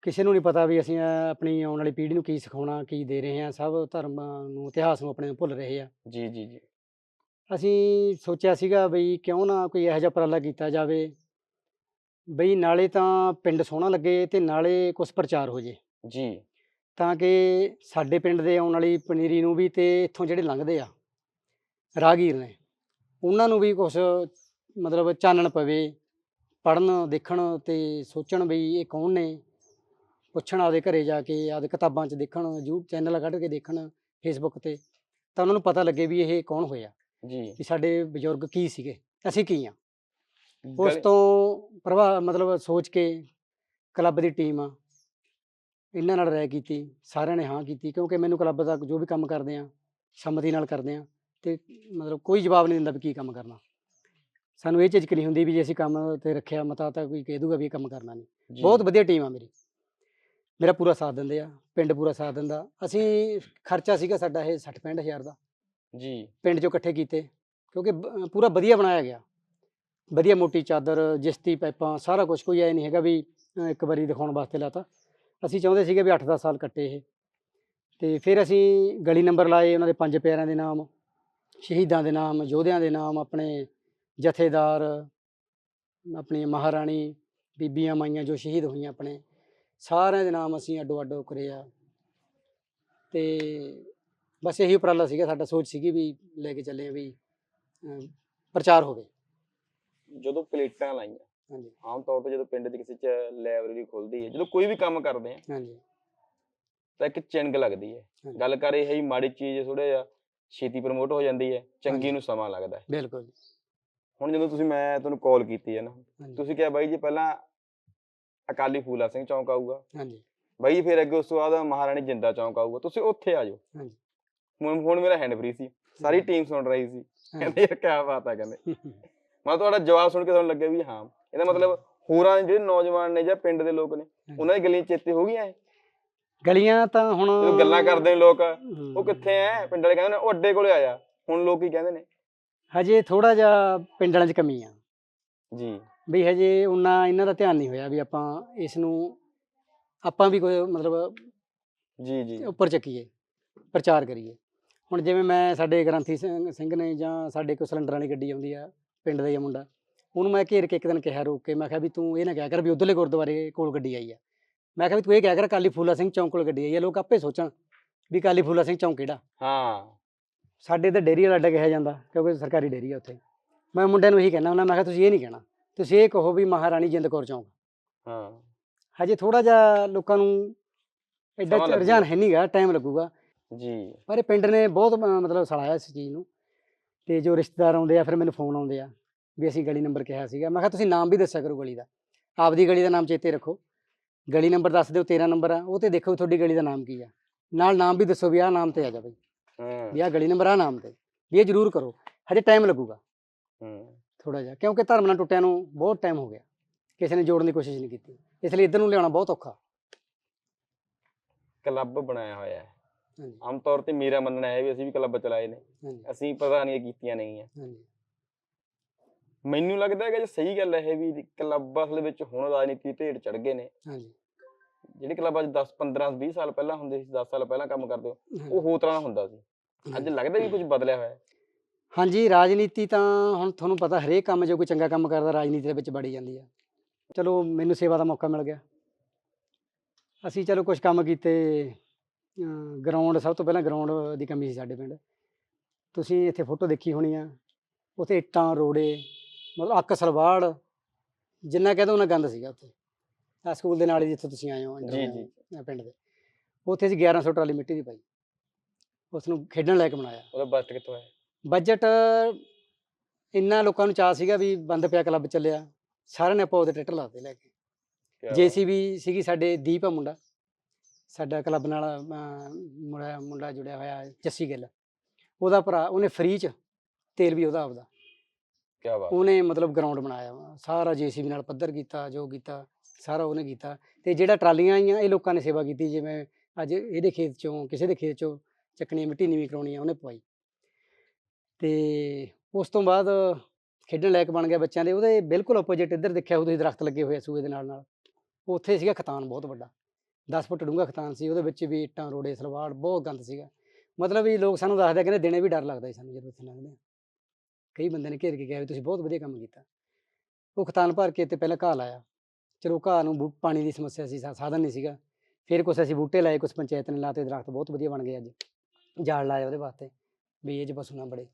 [SPEAKER 1] ਕਿਸੇ ਨੂੰ ਨਹੀਂ ਪਤਾ ਵੀ ਅਸੀਂ ਅਹ, ਆਪਣੀ ਆਉਣ ਵਾਲੀ ਪੀੜ੍ਹੀ ਨੂੰ ਕੀ ਸਿਖਾਉਣਾ ਕੀ ਦੇ ਰਹੇ ਹਾਂ ਸਭ ਧਰਮ ਨੂੰ ਇਤਿਹਾਸ ਨੂੰ ਆਪਣੇ ਨੂੰ ਭੁੱਲ ਰਹੇ ਆ।
[SPEAKER 2] ਜੀ ਜੀ ਜੀ।
[SPEAKER 1] ਅਸੀਂ ਸੋਚਿਆ ਸੀਗਾ ਬਈ ਕਿਉਂ ਨਾ ਕੋਈ ਇਹੋ ਜਿਹਾ ਉਪਰਾਲਾ ਕੀਤਾ ਜਾਵੇ ਬਈ ਨਾਲੇ ਤਾਂ ਪਿੰਡ ਸੋਹਣਾ ਲੱਗੇ ਤੇ ਨਾਲੇ ਕੁਝ ਪ੍ਰਚਾਰ ਹੋ ਜੇ।
[SPEAKER 2] ਜੀ।
[SPEAKER 1] ਤਾਂ ਕਿ ਸਾਡੇ ਪਿੰਡ ਦੇ ਆਉਣ ਵਾਲੀ ਪਨੀਰੀ ਨੂੰ ਵੀ ਤੇ ਇੱਥੋਂ ਜਿਹੜੇ ਲੰਘਦੇ ਆ ਰਾਹਗੀਰ ਨੇ ਉਹਨਾਂ ਨੂੰ ਵੀ ਕੁਝ ਮਤਲਬ ਚਾਨਣ ਪਵੇ ਪੜਨ ਦੇਖਣ ਤੇ ਸੋਚਣ ਵੀ ਇਹ ਕੌਣ ਨੇ। ਪੁੱਛਣ ਆਪਦੇ ਘਰੇ ਜਾ ਕੇ ਆਪਦੇ ਕਿਤਾਬਾਂ 'ਚ ਦੇਖਣ YouTube ਚੈਨਲ ਕੱਢ ਕੇ ਦੇਖਣ ਫੇਸਬੁੱਕ ਤੇ ਤਾਂ ਉਹਨਾਂ ਨੂੰ ਪਤਾ ਲੱਗੇ ਵੀ ਇਹ ਕੌਣ ਹੋਇਆ
[SPEAKER 2] ਜੀ।
[SPEAKER 1] ਵੀ ਸਾਡੇ ਬਜ਼ੁਰਗ ਕੀ ਸੀਗੇ ਅਸੀਂ ਕੀ ਆ? ਉਸ ਤੋਂ ਪ੍ਰਭਾਵ ਮਤਲਬ ਸੋਚ ਕੇ ਕਲੱਬ ਦੀ ਟੀਮ ਆ ਇਹਨਾਂ ਨਾਲ ਰਾਏ ਕੀਤੀ ਸਾਰਿਆਂ ਨੇ ਹਾਂ ਕੀਤੀ ਕਿਉਂਕਿ ਮੈਨੂੰ ਕਲੱਬ ਦਾ ਜੋ ਵੀ ਕੰਮ ਕਰਦੇ ਆ ਸੰਮਤੀ ਨਾਲ ਕਰਦੇ ਆ ਤੇ ਮਤਲਬ ਕੋਈ ਜਵਾਬ ਨਹੀਂ ਦਿੰਦਾ ਵੀ ਕੀ ਕੰਮ ਕਰਨਾ। ਸਾਨੂੰ ਇਹ ਝਿਜਕ ਨਹੀਂ ਹੁੰਦੀ ਵੀ ਜੇ ਅਸੀਂ ਕੰਮ ਤੇ ਰੱਖਿਆ ਮਤਾ ਤਾਂ ਕੋਈ ਕਹਿ ਦੂਗਾ ਵੀ ਇਹ ਕੰਮ ਕਰਨਾ ਨਹੀਂ। ਬਹੁਤ ਵਧੀਆ ਟੀਮ ਆ ਮੇਰੀ। ਮੇਰਾ ਪੂਰਾ ਸਾਥ ਦਿੰਦੇ ਆ ਪਿੰਡ ਪੂਰਾ ਸਾਥ ਦਿੰਦਾ। ਅਸੀਂ ਖਰਚਾ ਸੀਗਾ ਸਾਡਾ ਇਹ 60 65 ਹਜ਼ਾਰ ਦਾ।
[SPEAKER 2] ਜੀ।
[SPEAKER 1] ਪਿੰਡ ਚੋਂ ਇਕੱਠੇ ਕੀਤੇ ਕਿਉਂਕਿ ਬ- ਪੂਰਾ ਵਧੀਆ ਬਣਾਇਆ ਗਿਆ। ਵਧੀਆ ਮੋਟੀ ਚਾਦਰ ਜਿਸਤੀ ਪਾਈਪਾਂ ਸਾਰਾ ਕੁਝ ਕੋਈ ਐ ਨਹੀਂ ਹੈਗਾ ਵੀ ਅ, ਇੱਕ ਵਾਰੀ ਦਿਖਾਉਣ ਵਾਸਤੇ ਲਾਤਾ। ਅਸੀਂ ਚਾਹੁੰਦੇ ਸੀਗੇ ਵੀ 8-10 ਸਾਲ ਕੱਟੇ ਇਹ। ਤੇ ਫਿਰ ਅਸੀਂ ਗਲੀ ਨੰਬਰ ਲਾਏ ਉਹਨਾਂ ਦੇ ਪੰਜ ਪਿਆਰਿਆਂ ਦੇ ਨਾਮ ਸ਼ਹੀਦਾਂ ਦੇ ਨਾਮ ਯੋਧਿਆਂ ਦੇ ਨਾਮ ਆਪਣੇ ਜਥੇਦਾਰ ਆਪਣੀ ਮਹਾਰਾਣੀ ਬੀਬੀਆਂ ਮਾਈਆਂ ਜੋ ਸ਼ਹੀਦ ਹੋਈਆਂ ਆਪਣੇ। ਸਾਰਿਆਂ ਦੇ ਨਾਮ ਅਸੀਂ ਅੱਡੋ ਅੱਡੋ ਕਰੇ ਆ। ਤੇ ਬਸ ਇਹੀ ਉਪਰਾਲਾ ਸੀਗਾ ਸਾਡਾ ਸੋਚ ਸੀਗੀ ਵੀ ਲੈ ਕੇ ਚੱਲੇ ਆ ਵੀ ਅਮ, ਪ੍ਰਚਾਰ ਹੋਵੇ।
[SPEAKER 2] ਜਦੋਂ ਪਲੇਟਾਂ ਲਾਈਆਂ
[SPEAKER 1] ਹਾਂਜੀ।
[SPEAKER 2] ਆਮ ਤੌਰ ਤੇ ਜਦੋਂ ਪਿੰਡ 'ਚ ਕਿਸੇ 'ਚ ਲਾਇਬ੍ਰੇਰੀ ਖੁੱਲਦੀ ਹੈ ਜਦੋਂ ਕੋਈ ਵੀ ਕੰਮ ਕਰਦੇ ਆ
[SPEAKER 1] ਹਾਂਜੀ।
[SPEAKER 2] ਤਾਂ ਇੱਕ ਚਿੰਗ ਲੱਗਦੀ ਹੈ।
[SPEAKER 1] ਹਾਂਜੀ।
[SPEAKER 2] ਗੱਲ ਕਰ ਇਹ ਹੀ ਮਾੜੀ ਚੀਜ਼ ਥੋੜਾ ਜਿਹਾ ਛੇਤੀ ਪ੍ਰਮੋਟ ਹੋ ਜਾਂਦੀ ਹੈ ਚੰਗੀ
[SPEAKER 1] ਹਾਂਜੀ।
[SPEAKER 2] ਨੂੰ ਸਮਾਂ ਲੱਗਦਾ ਹੈ।
[SPEAKER 1] ਬਿਲਕੁਲ
[SPEAKER 2] ਹੁਣ ਜਦੋਂ ਤੁਸੀਂ ਮੈਂ ਤੁਹਾਨੂੰ ਕਾਲ ਕੀਤੀ ਹੈ ਨਾ
[SPEAKER 1] ਹਾਂਜੀ।
[SPEAKER 2] ਤੁਸੀਂ ਕਿਹਾ ਬਾਈ ਜੀ ਪਹਿਲਾਂ ਅਕਾਲੀ ਫੂਲਾ ਸਿੰਘ ਚੌਂਕ ਆਊਗਾ।
[SPEAKER 1] ਹਾਂਜੀ।
[SPEAKER 2] ਬਾਈ ਫਿਰ ਅੱਗੇ ਉਸ ਤੋਂ ਬਾਅਦ ਮਹਾਰਾਣੀ ਜਿੰਦਾ ਚੌਂਕ ਆਊਗਾ। ਤੁਸੀਂ ਉੱਥੇ ਆ ਜਾਓ।
[SPEAKER 1] ਹਾਂਜੀ।
[SPEAKER 2] ਹੁਣ ਹੁਣ ਮੇਰਾ ਹੈਂਡ ਫ੍ਰੀ ਸੀ। ਸਾਰੀ ਟੀਮ ਸੁਣ ਰਹੀ ਸੀ। ਕਹਿੰਦੇ ਯਾਰ ਕਿਆ ਬਾਤ ਆ ਕਹਿੰਦੇ। ਮੈਂ ਤੁਹਾਡਾ ਜਵਾਬ ਸੁਣ ਕੇ ਤੁਹਾਨੂੰ ਲੱਗਿਆ ਵੀ ਹਾਂ। ਇਹਦਾ ਮਤਲਬ ਹੋਰਾਂ ਜਿਹੜੇ ਨੌਜਵਾਨ ਨੇ ਜਾਂ ਪਿੰਡ ਦੇ ਲੋਕ ਨੇ ਉਹਨਾਂ ਦੀ ਗੱਲਾਂ ਚੇਤੇ ਹੋ ਗਈਆਂ ਇਹ?
[SPEAKER 1] ਗਲੀਆਂ ਤਾਂ ਹੁਣ
[SPEAKER 2] ਗੱਲਾਂ ਕਰਦੇ ਨੇ ਲੋਕ ਉਹ ਕਿੱਥੇ ਐ? ਪਿੰਡ ਵਾਲੇ ਕਹਿੰਦੇ ਨੇ ਉਹ ਅੱਡੇ ਕੋਲੇ ਆਇਆ। ਹੁਣ ਲੋਕ ਕੀ ਕਹਿੰਦੇ ਨੇ?
[SPEAKER 1] ਹਜੇ ਥੋੜਾ ਜਿਹਾ ਪਿੰਡ 'ਚ ਕਮੀ ਆ।
[SPEAKER 2] ਜੀ।
[SPEAKER 1] ਵੀ ਹਜੇ ਉਹਨਾਂ ਇਹਨਾਂ ਦਾ ਧਿਆਨ ਨਹੀਂ ਹੋਇਆ ਵੀ ਆਪਾਂ ਇਸ ਨੂੰ ਆਪਾਂ ਵੀ ਕੋਈ ਮਤਲਬ
[SPEAKER 2] ਜੀ ਜੀ।
[SPEAKER 1] ਉੱਪਰ ਚੱਕੀਏ ਪ੍ਰਚਾਰ ਕਰੀਏ। ਹੁਣ ਜਿਵੇਂ ਮੈਂ ਸਾਡੇ ਗ੍ਰੰਥੀ ਸਿੰਘ ਨੇ ਜਾਂ ਸਾਡੇ ਕੋਈ ਸਿਲੰਡਰ ਵਾਲੀ ਗੱਡੀ ਆਉਂਦੀ ਆ ਪਿੰਡ ਦਾ ਹੀ ਮੁੰਡਾ ਉਹਨੂੰ ਮੈਂ ਘੇਰ ਕੇ ਇੱਕ ਦਿਨ ਕਿਹਾ ਰੋਕ ਕੇ ਮੈਂ ਕਿਹਾ ਵੀ ਤੂੰ ਇਹ ਨਾ ਕਿਹਾ ਕਰ ਵੀ ਉਧਰਲੇ ਗੁਰਦੁਆਰੇ ਕੋਲ ਗੱਡੀ ਆਈ ਆ। ਮੈਂ ਕਿਹਾ ਵੀ ਤੂੰ ਇਹ ਕਿਹਾ ਕਰ ਕਾਲੀ ਫੂਲਾ ਸਿੰਘ ਚੌਂਕ ਕੋਲ ਗੱਡੀ ਆਈ ਆ ਲੋਕ ਆਪੇ ਸੋਚਣ ਵੀ ਕਾਲੀ ਫੂਲਾ ਸਿੰਘ ਚੌਂਕ ਕਿਹੜਾ।
[SPEAKER 2] ਹਾਂ।
[SPEAKER 1] ਸਾਡੇ ਤਾਂ ਡੇਰੀ ਵਾਲਾ ਅੱਡਾ ਕਿਹਾ ਜਾਂਦਾ ਕਿਉਂਕਿ ਸਰਕਾਰੀ ਡੇਰੀ ਆ ਉੱਥੇ। ਮੈਂ ਮੁੰਡਿਆਂ ਨੂੰ ਇਹੀ ਕਹਿਣਾ ਹੁੰਦਾ ਮੈਂ ਕਿਹਾ ਤੁਸੀਂ ਇਹ ਨਹੀਂ ਕਹਿਣਾ। ਤੁਸੀਂ ਇਹ ਕਹੋ ਵੀ ਮਹਾਰਾਣੀ ਜਿੰਦ ਕੌਰ ਚੌਂਕ।
[SPEAKER 2] ਹਾਂ।
[SPEAKER 1] ਹਜੇ ਥੋੜਾ ਜਿਹਾ ਲੋਕਾਂ ਨੂੰ ਐਡਾ
[SPEAKER 2] ਸਮਾਂ
[SPEAKER 1] ਰੁਝਾਨ। ਹੈ ਨਹੀਂਗਾ ਟਾਈਮ ਲੱਗੂਗਾ।
[SPEAKER 2] ਜੀ।
[SPEAKER 1] ਪਰ ਇਹ ਪਿੰਡ ਨੇ ਬਹੁਤ ਅਹ, ਮਤਲਬ ਸਲਾਹਿਆ ਇਸ ਚੀਜ਼ ਨੂੰ। ਤੇ ਜੋ ਰਿਸ਼ਤੇਦਾਰ ਆਉਂਦੇ ਆ ਫਿਰ ਮੈਨੂੰ ਫੋਨ ਆਉਂਦੇ ਆ ਵੀ ਅਸੀਂ ਗਲੀ ਨੰਬਰ ਕਿਹਾ ਸੀਗਾ। ਮੈਂ ਕਿਹਾ ਤੁਸੀਂ ਨਾਮ ਵੀ ਦੱਸਿਆ ਕਰੋ ਗਲੀ ਦਾ। ਆਪਦੀ ਗਲੀ ਦਾ ਨਾਮ ਚੇਤੇ ਰੱਖੋ। ਗਲੀ ਨੰਬਰ ਦੱਸ ਦਿਓ 13 ਨੰਬਰ ਆ। ਉਹ ਤੇ ਦੇਖੋ ਤੁਹਾਡੀ ਗਲੀ ਦਾ ਨਾਮ ਕੀ ਆ। ਨਾਲ ਨਾਮ ਵੀ ਦੱਸੋ ਵੀ ਆਹ ਨਾਮ ਤੇ ਆ ਜਾ ਬਈ।
[SPEAKER 2] ਹੂੰ।
[SPEAKER 1] ਵੀ ਆਹ ਗਲੀ ਨੰਬਰ ਆ ਨਾਮ ਤੇ। ਵੀ ਇਹ ਜ਼ਰੂਰ ਕਰੋ। ਹਜੇ ਟਾਈਮ ਲੱਗੂਗਾ।
[SPEAKER 2] ਹੂੰ।
[SPEAKER 1] ਥੋੜਾ ਜਿਹਾ ਕਿਉਂਕਿ ਧਰਮ ਨਾਲ ਟੁੱਟਿਆਂ ਨੂੰ ਬਹੁਤ ਟਾਈਮ ਹੋ ਗਿਆ। ਕਿਸੇ ਨੇ ਜੋੜਨ ਦੀ ਕੋਸ਼ਿਸ਼ ਨਹੀਂ ਕੀਤੀ। ਇਸ ਲਈ ਇੱਧਰ ਨੂੰ ਲਿਆਉਣਾ ਬਹੁਤ ਔਖਾ।
[SPEAKER 2] ਕਲੱਬ ਬਣਾਇਆ ਹੋਇਆ ਹੈ। ਆਮ ਤੌਰ ਤੇ ਮੇਰਾ ਮੰਨਣਾ ਹੈ ਵੀ ਅਸੀਂ ਵੀ ਕਲੱਬ ਚਲਾਏ ਨੇ। ਅਸੀਂ ਪਤਾ ਨਹੀਂ ਕੀਤੀਆਂ ਨਹੀਂ
[SPEAKER 1] ਹਾਂਜੀ।
[SPEAKER 2] ਮੈਨੂੰ ਲੱਗਦਾ ਹੈ ਕਿ ਸਹੀ ਗੱਲ ਹੈ ਵੀ ਕਲੱਬ ਅਸਲ ਵਿੱਚ ਹੁਣ ਰਾਜਨੀਤੀ ਢੇਡ ਚੜ ਗਏ ਨੇ।
[SPEAKER 1] ਹਾਂਜੀ।
[SPEAKER 2] ਜਿਹੜੇ ਕਲੱਬ ਅੱਜ 10 15 20 ਸਾਲ ਪਹਿਲਾਂ ਹੁੰਦੇ ਸੀ 10 ਸਾਲ ਪਹਿਲਾਂ ਕੰਮ ਕਰਦੇ ਹੋ। ਉਹ ਹੋਰ ਤਰ੍ਹਾਂ ਦਾ ਹੁੰਦਾ ਸੀ। ਅੱਜ ਲੱਗਦਾ ਵੀ ਕੁਝ ਬਦਲਿਆ ਹੋਇਆ ਹੈ।
[SPEAKER 1] ਹਾਂਜੀ ਰਾਜਨੀਤੀ ਤਾਂ ਹੁਣ ਤੁਹਾਨੂੰ ਪਤਾ ਹਰੇਕ ਕੰਮ ਜੇ ਕੋਈ ਚੰਗਾ ਕੰਮ ਕਰਦਾ ਰਾਜਨੀਤੀ ਦੇ ਵਿੱਚ ਵੜੀ ਜਾਂਦੀ ਆ। ਚਲੋ ਮੈਨੂੰ ਸੇਵਾ ਦਾ ਮੌਕਾ ਮਿਲ ਗਿਆ। ਅਸੀਂ ਚਲੋ ਕੁਝ ਕੰਮ ਕੀਤੇ। ਗਰਾਊਂਡ ਸਭ ਤੋਂ ਪਹਿਲਾਂ ਗਰਾਊਂਡ ਦੀ ਕਮੀ ਸੀ ਸਾਡੇ ਪਿੰਡ। ਤੁਸੀਂ ਇੱਥੇ ਫੋਟੋ ਦੇਖੀ ਹੋਣੀ ਆ। ਉੱਥੇ ਇੱਟਾਂ ਰੋੜੇ ਮਤਲਬ ਅੱਕ ਸਲਵਾੜ ਜਿੰਨਾ ਕਹਦੋ ਉਹਨਾਂ ਗੰਦ ਸੀਗਾ ਉੱਥੇ। ਆ ਸਕੂਲ ਦੇ ਨਾਲ ਜਿੱਥੇ ਤੁਸੀਂ ਆਏ ਹੋ
[SPEAKER 2] ਜੀ, ਜੀ।
[SPEAKER 1] ਪਿੰਡ ਦੇ। ਉੱਥੇ ਅਸੀਂ 1100 ਟਰਾਲੀ ਮਿੱਟੀ ਦੀ ਪਾਈ। ਉਸ ਨੂੰ ਖੇਡਣ ਲਾਇਕ ਬਣਾਇਆ।
[SPEAKER 2] ਉਹਦਾ ਬਜਟ ਕਿੱਥੋਂ ਹੈ
[SPEAKER 1] ਬਜਟ ਇੰਨਾ ਲੋਕਾਂ ਨੂੰ ਚਾਹ ਸੀਗਾ ਵੀ ਬੰਦ ਪਿਆ ਕਲੱਬ ਚੱਲਿਆ। ਸਾਰਿਆਂ ਨੇ ਆਪਾਂ ਉਹਦੇ ਟਰੈਕਟਰ ਲਾਤੇ ਲੈ ਕੇ। ਜੀਸੀਬੀ ਸੀਗੀ ਸਾਡੇ ਦੀਪ ਆ ਮੁੰਡਾ। ਸਾਡਾ ਕਲੱਬ ਨਾਲ ਮੁੰਡਾ ਮੁੰਡਾ ਜੁੜਿਆ ਹੋਇਆ ਜੱਸੀ ਗਿੱਲ। ਉਹਦਾ ਭਰਾ ਉਹਨੇ ਫ੍ਰੀ ਚ ਤੇਲ ਵੀ ਉਹਦਾ ਆਪਦਾ।
[SPEAKER 2] ਕਿਆ ਬਾਤ।
[SPEAKER 1] ਉਹਨੇ ਮਤਲਬ ਗਰਾਊਂਡ ਬਣਾਇਆ। ਸਾਰਾ ਜੀਸੀਬੀ ਨਾਲ ਪੱਧਰ ਕੀਤਾ ਜੋ ਕੀਤਾ ਸਾਰਾ ਉਹਨੇ ਕੀਤਾ। ਤੇ ਜਿਹੜਾ ਟਰਾਲੀਆਂ ਆਈਆਂ ਇਹ ਲੋਕਾਂ ਨੇ ਸੇਵਾ ਕੀਤੀ। ਜਿਵੇਂ ਅੱਜ ਇਹਦੇ ਖੇਤ ਚੋਂ ਕਿਸੇ ਦੇ ਖੇਤ ਚੋਂ ਚੱਕਣੀ ਮਿੱਟੀ ਨੀਵੀਂ ਕਰਾਉਣੀ ਆ ਉਹਨੇ ਪਵਾਈ। ਤੇ ਉਸ ਤੋਂ ਬਾਅਦ ਖੇਡਣ ਲਾਇਕ ਬਣ ਗਿਆ ਬੱਚਿਆਂ ਦੇ, ਉਹਦੇ ਬਿਲਕੁਲ ਆਪੋਜੀਟ ਇੱਧਰ ਦੇਖਿਆ ਹੋਊ ਤੁਸੀਂ ਦਰਖਤ ਲੱਗੇ ਹੋਏ ਆ ਸੂਏ ਦੇ ਨਾਲ ਨਾਲ। ਉੱਥੇ ਸੀਗਾ ਖਤਾਨ ਬਹੁਤ ਵੱਡਾ। 10 ਫੁੱਟ ਡੂੰਘਾ ਖਤਾਨ ਸੀ, ਉਹਦੇ ਵਿੱਚ ਵੀ ਇੱਟਾਂ, ਰੋੜੇ ਸਲਵਾੜ ਬਹੁਤ ਗੰਦ ਸੀਗਾ। ਮਤਲਬ ਵੀ ਲੋਕ ਸਾਨੂੰ ਦੱਸਦੇ ਕਹਿੰਦੇ ਦਿਨੇ ਵੀ ਡਰ ਲੱਗਦਾ ਸੀ ਸਾਨੂੰ ਜਦੋਂ ਉੱਥੇ ਲੰਘਦੇ ਕਈ ਬੰਦੇ ਨੇ ਘੇਰ ਕੇ ਕਿਹਾ ਵੀ ਤੁਸੀਂ ਬਹੁਤ ਵਧੀਆ ਕੰਮ ਕੀਤਾ। ਉਹ ਖਤਾਨ ਭਰ ਕੇ ਤੇ ਪਹਿਲਾਂ ਘਾਹ ਲਾਇਆ। ਚਲੋ ਘਾਹ ਨੂੰ ਬੂ- ਪਾਣੀ ਦੀ ਸਮੱਸਿਆ ਸੀ ਸਾਧਨ ਨਹੀਂ ਸੀਗਾ। ਫਿਰ ਕੁਛ ਅਸੀਂ ਬੂਟੇ ਲਾਏ, ਕੁਛ ਪੰਚਾਇਤ ਨੇ ਲਾਤੇ, ਦਰਖਤ ਬਹੁਤ ਵਧੀਆ ਬਣ ਗਏ ਅੱਜ। ਜਾਲ ਲਾਇਆ ਉਹਦੇ ਵਾਸਤੇ, ਵੀ ਇਹ ਜੇ ਪਸ਼ੂ ਨਾ ਬੜੇ।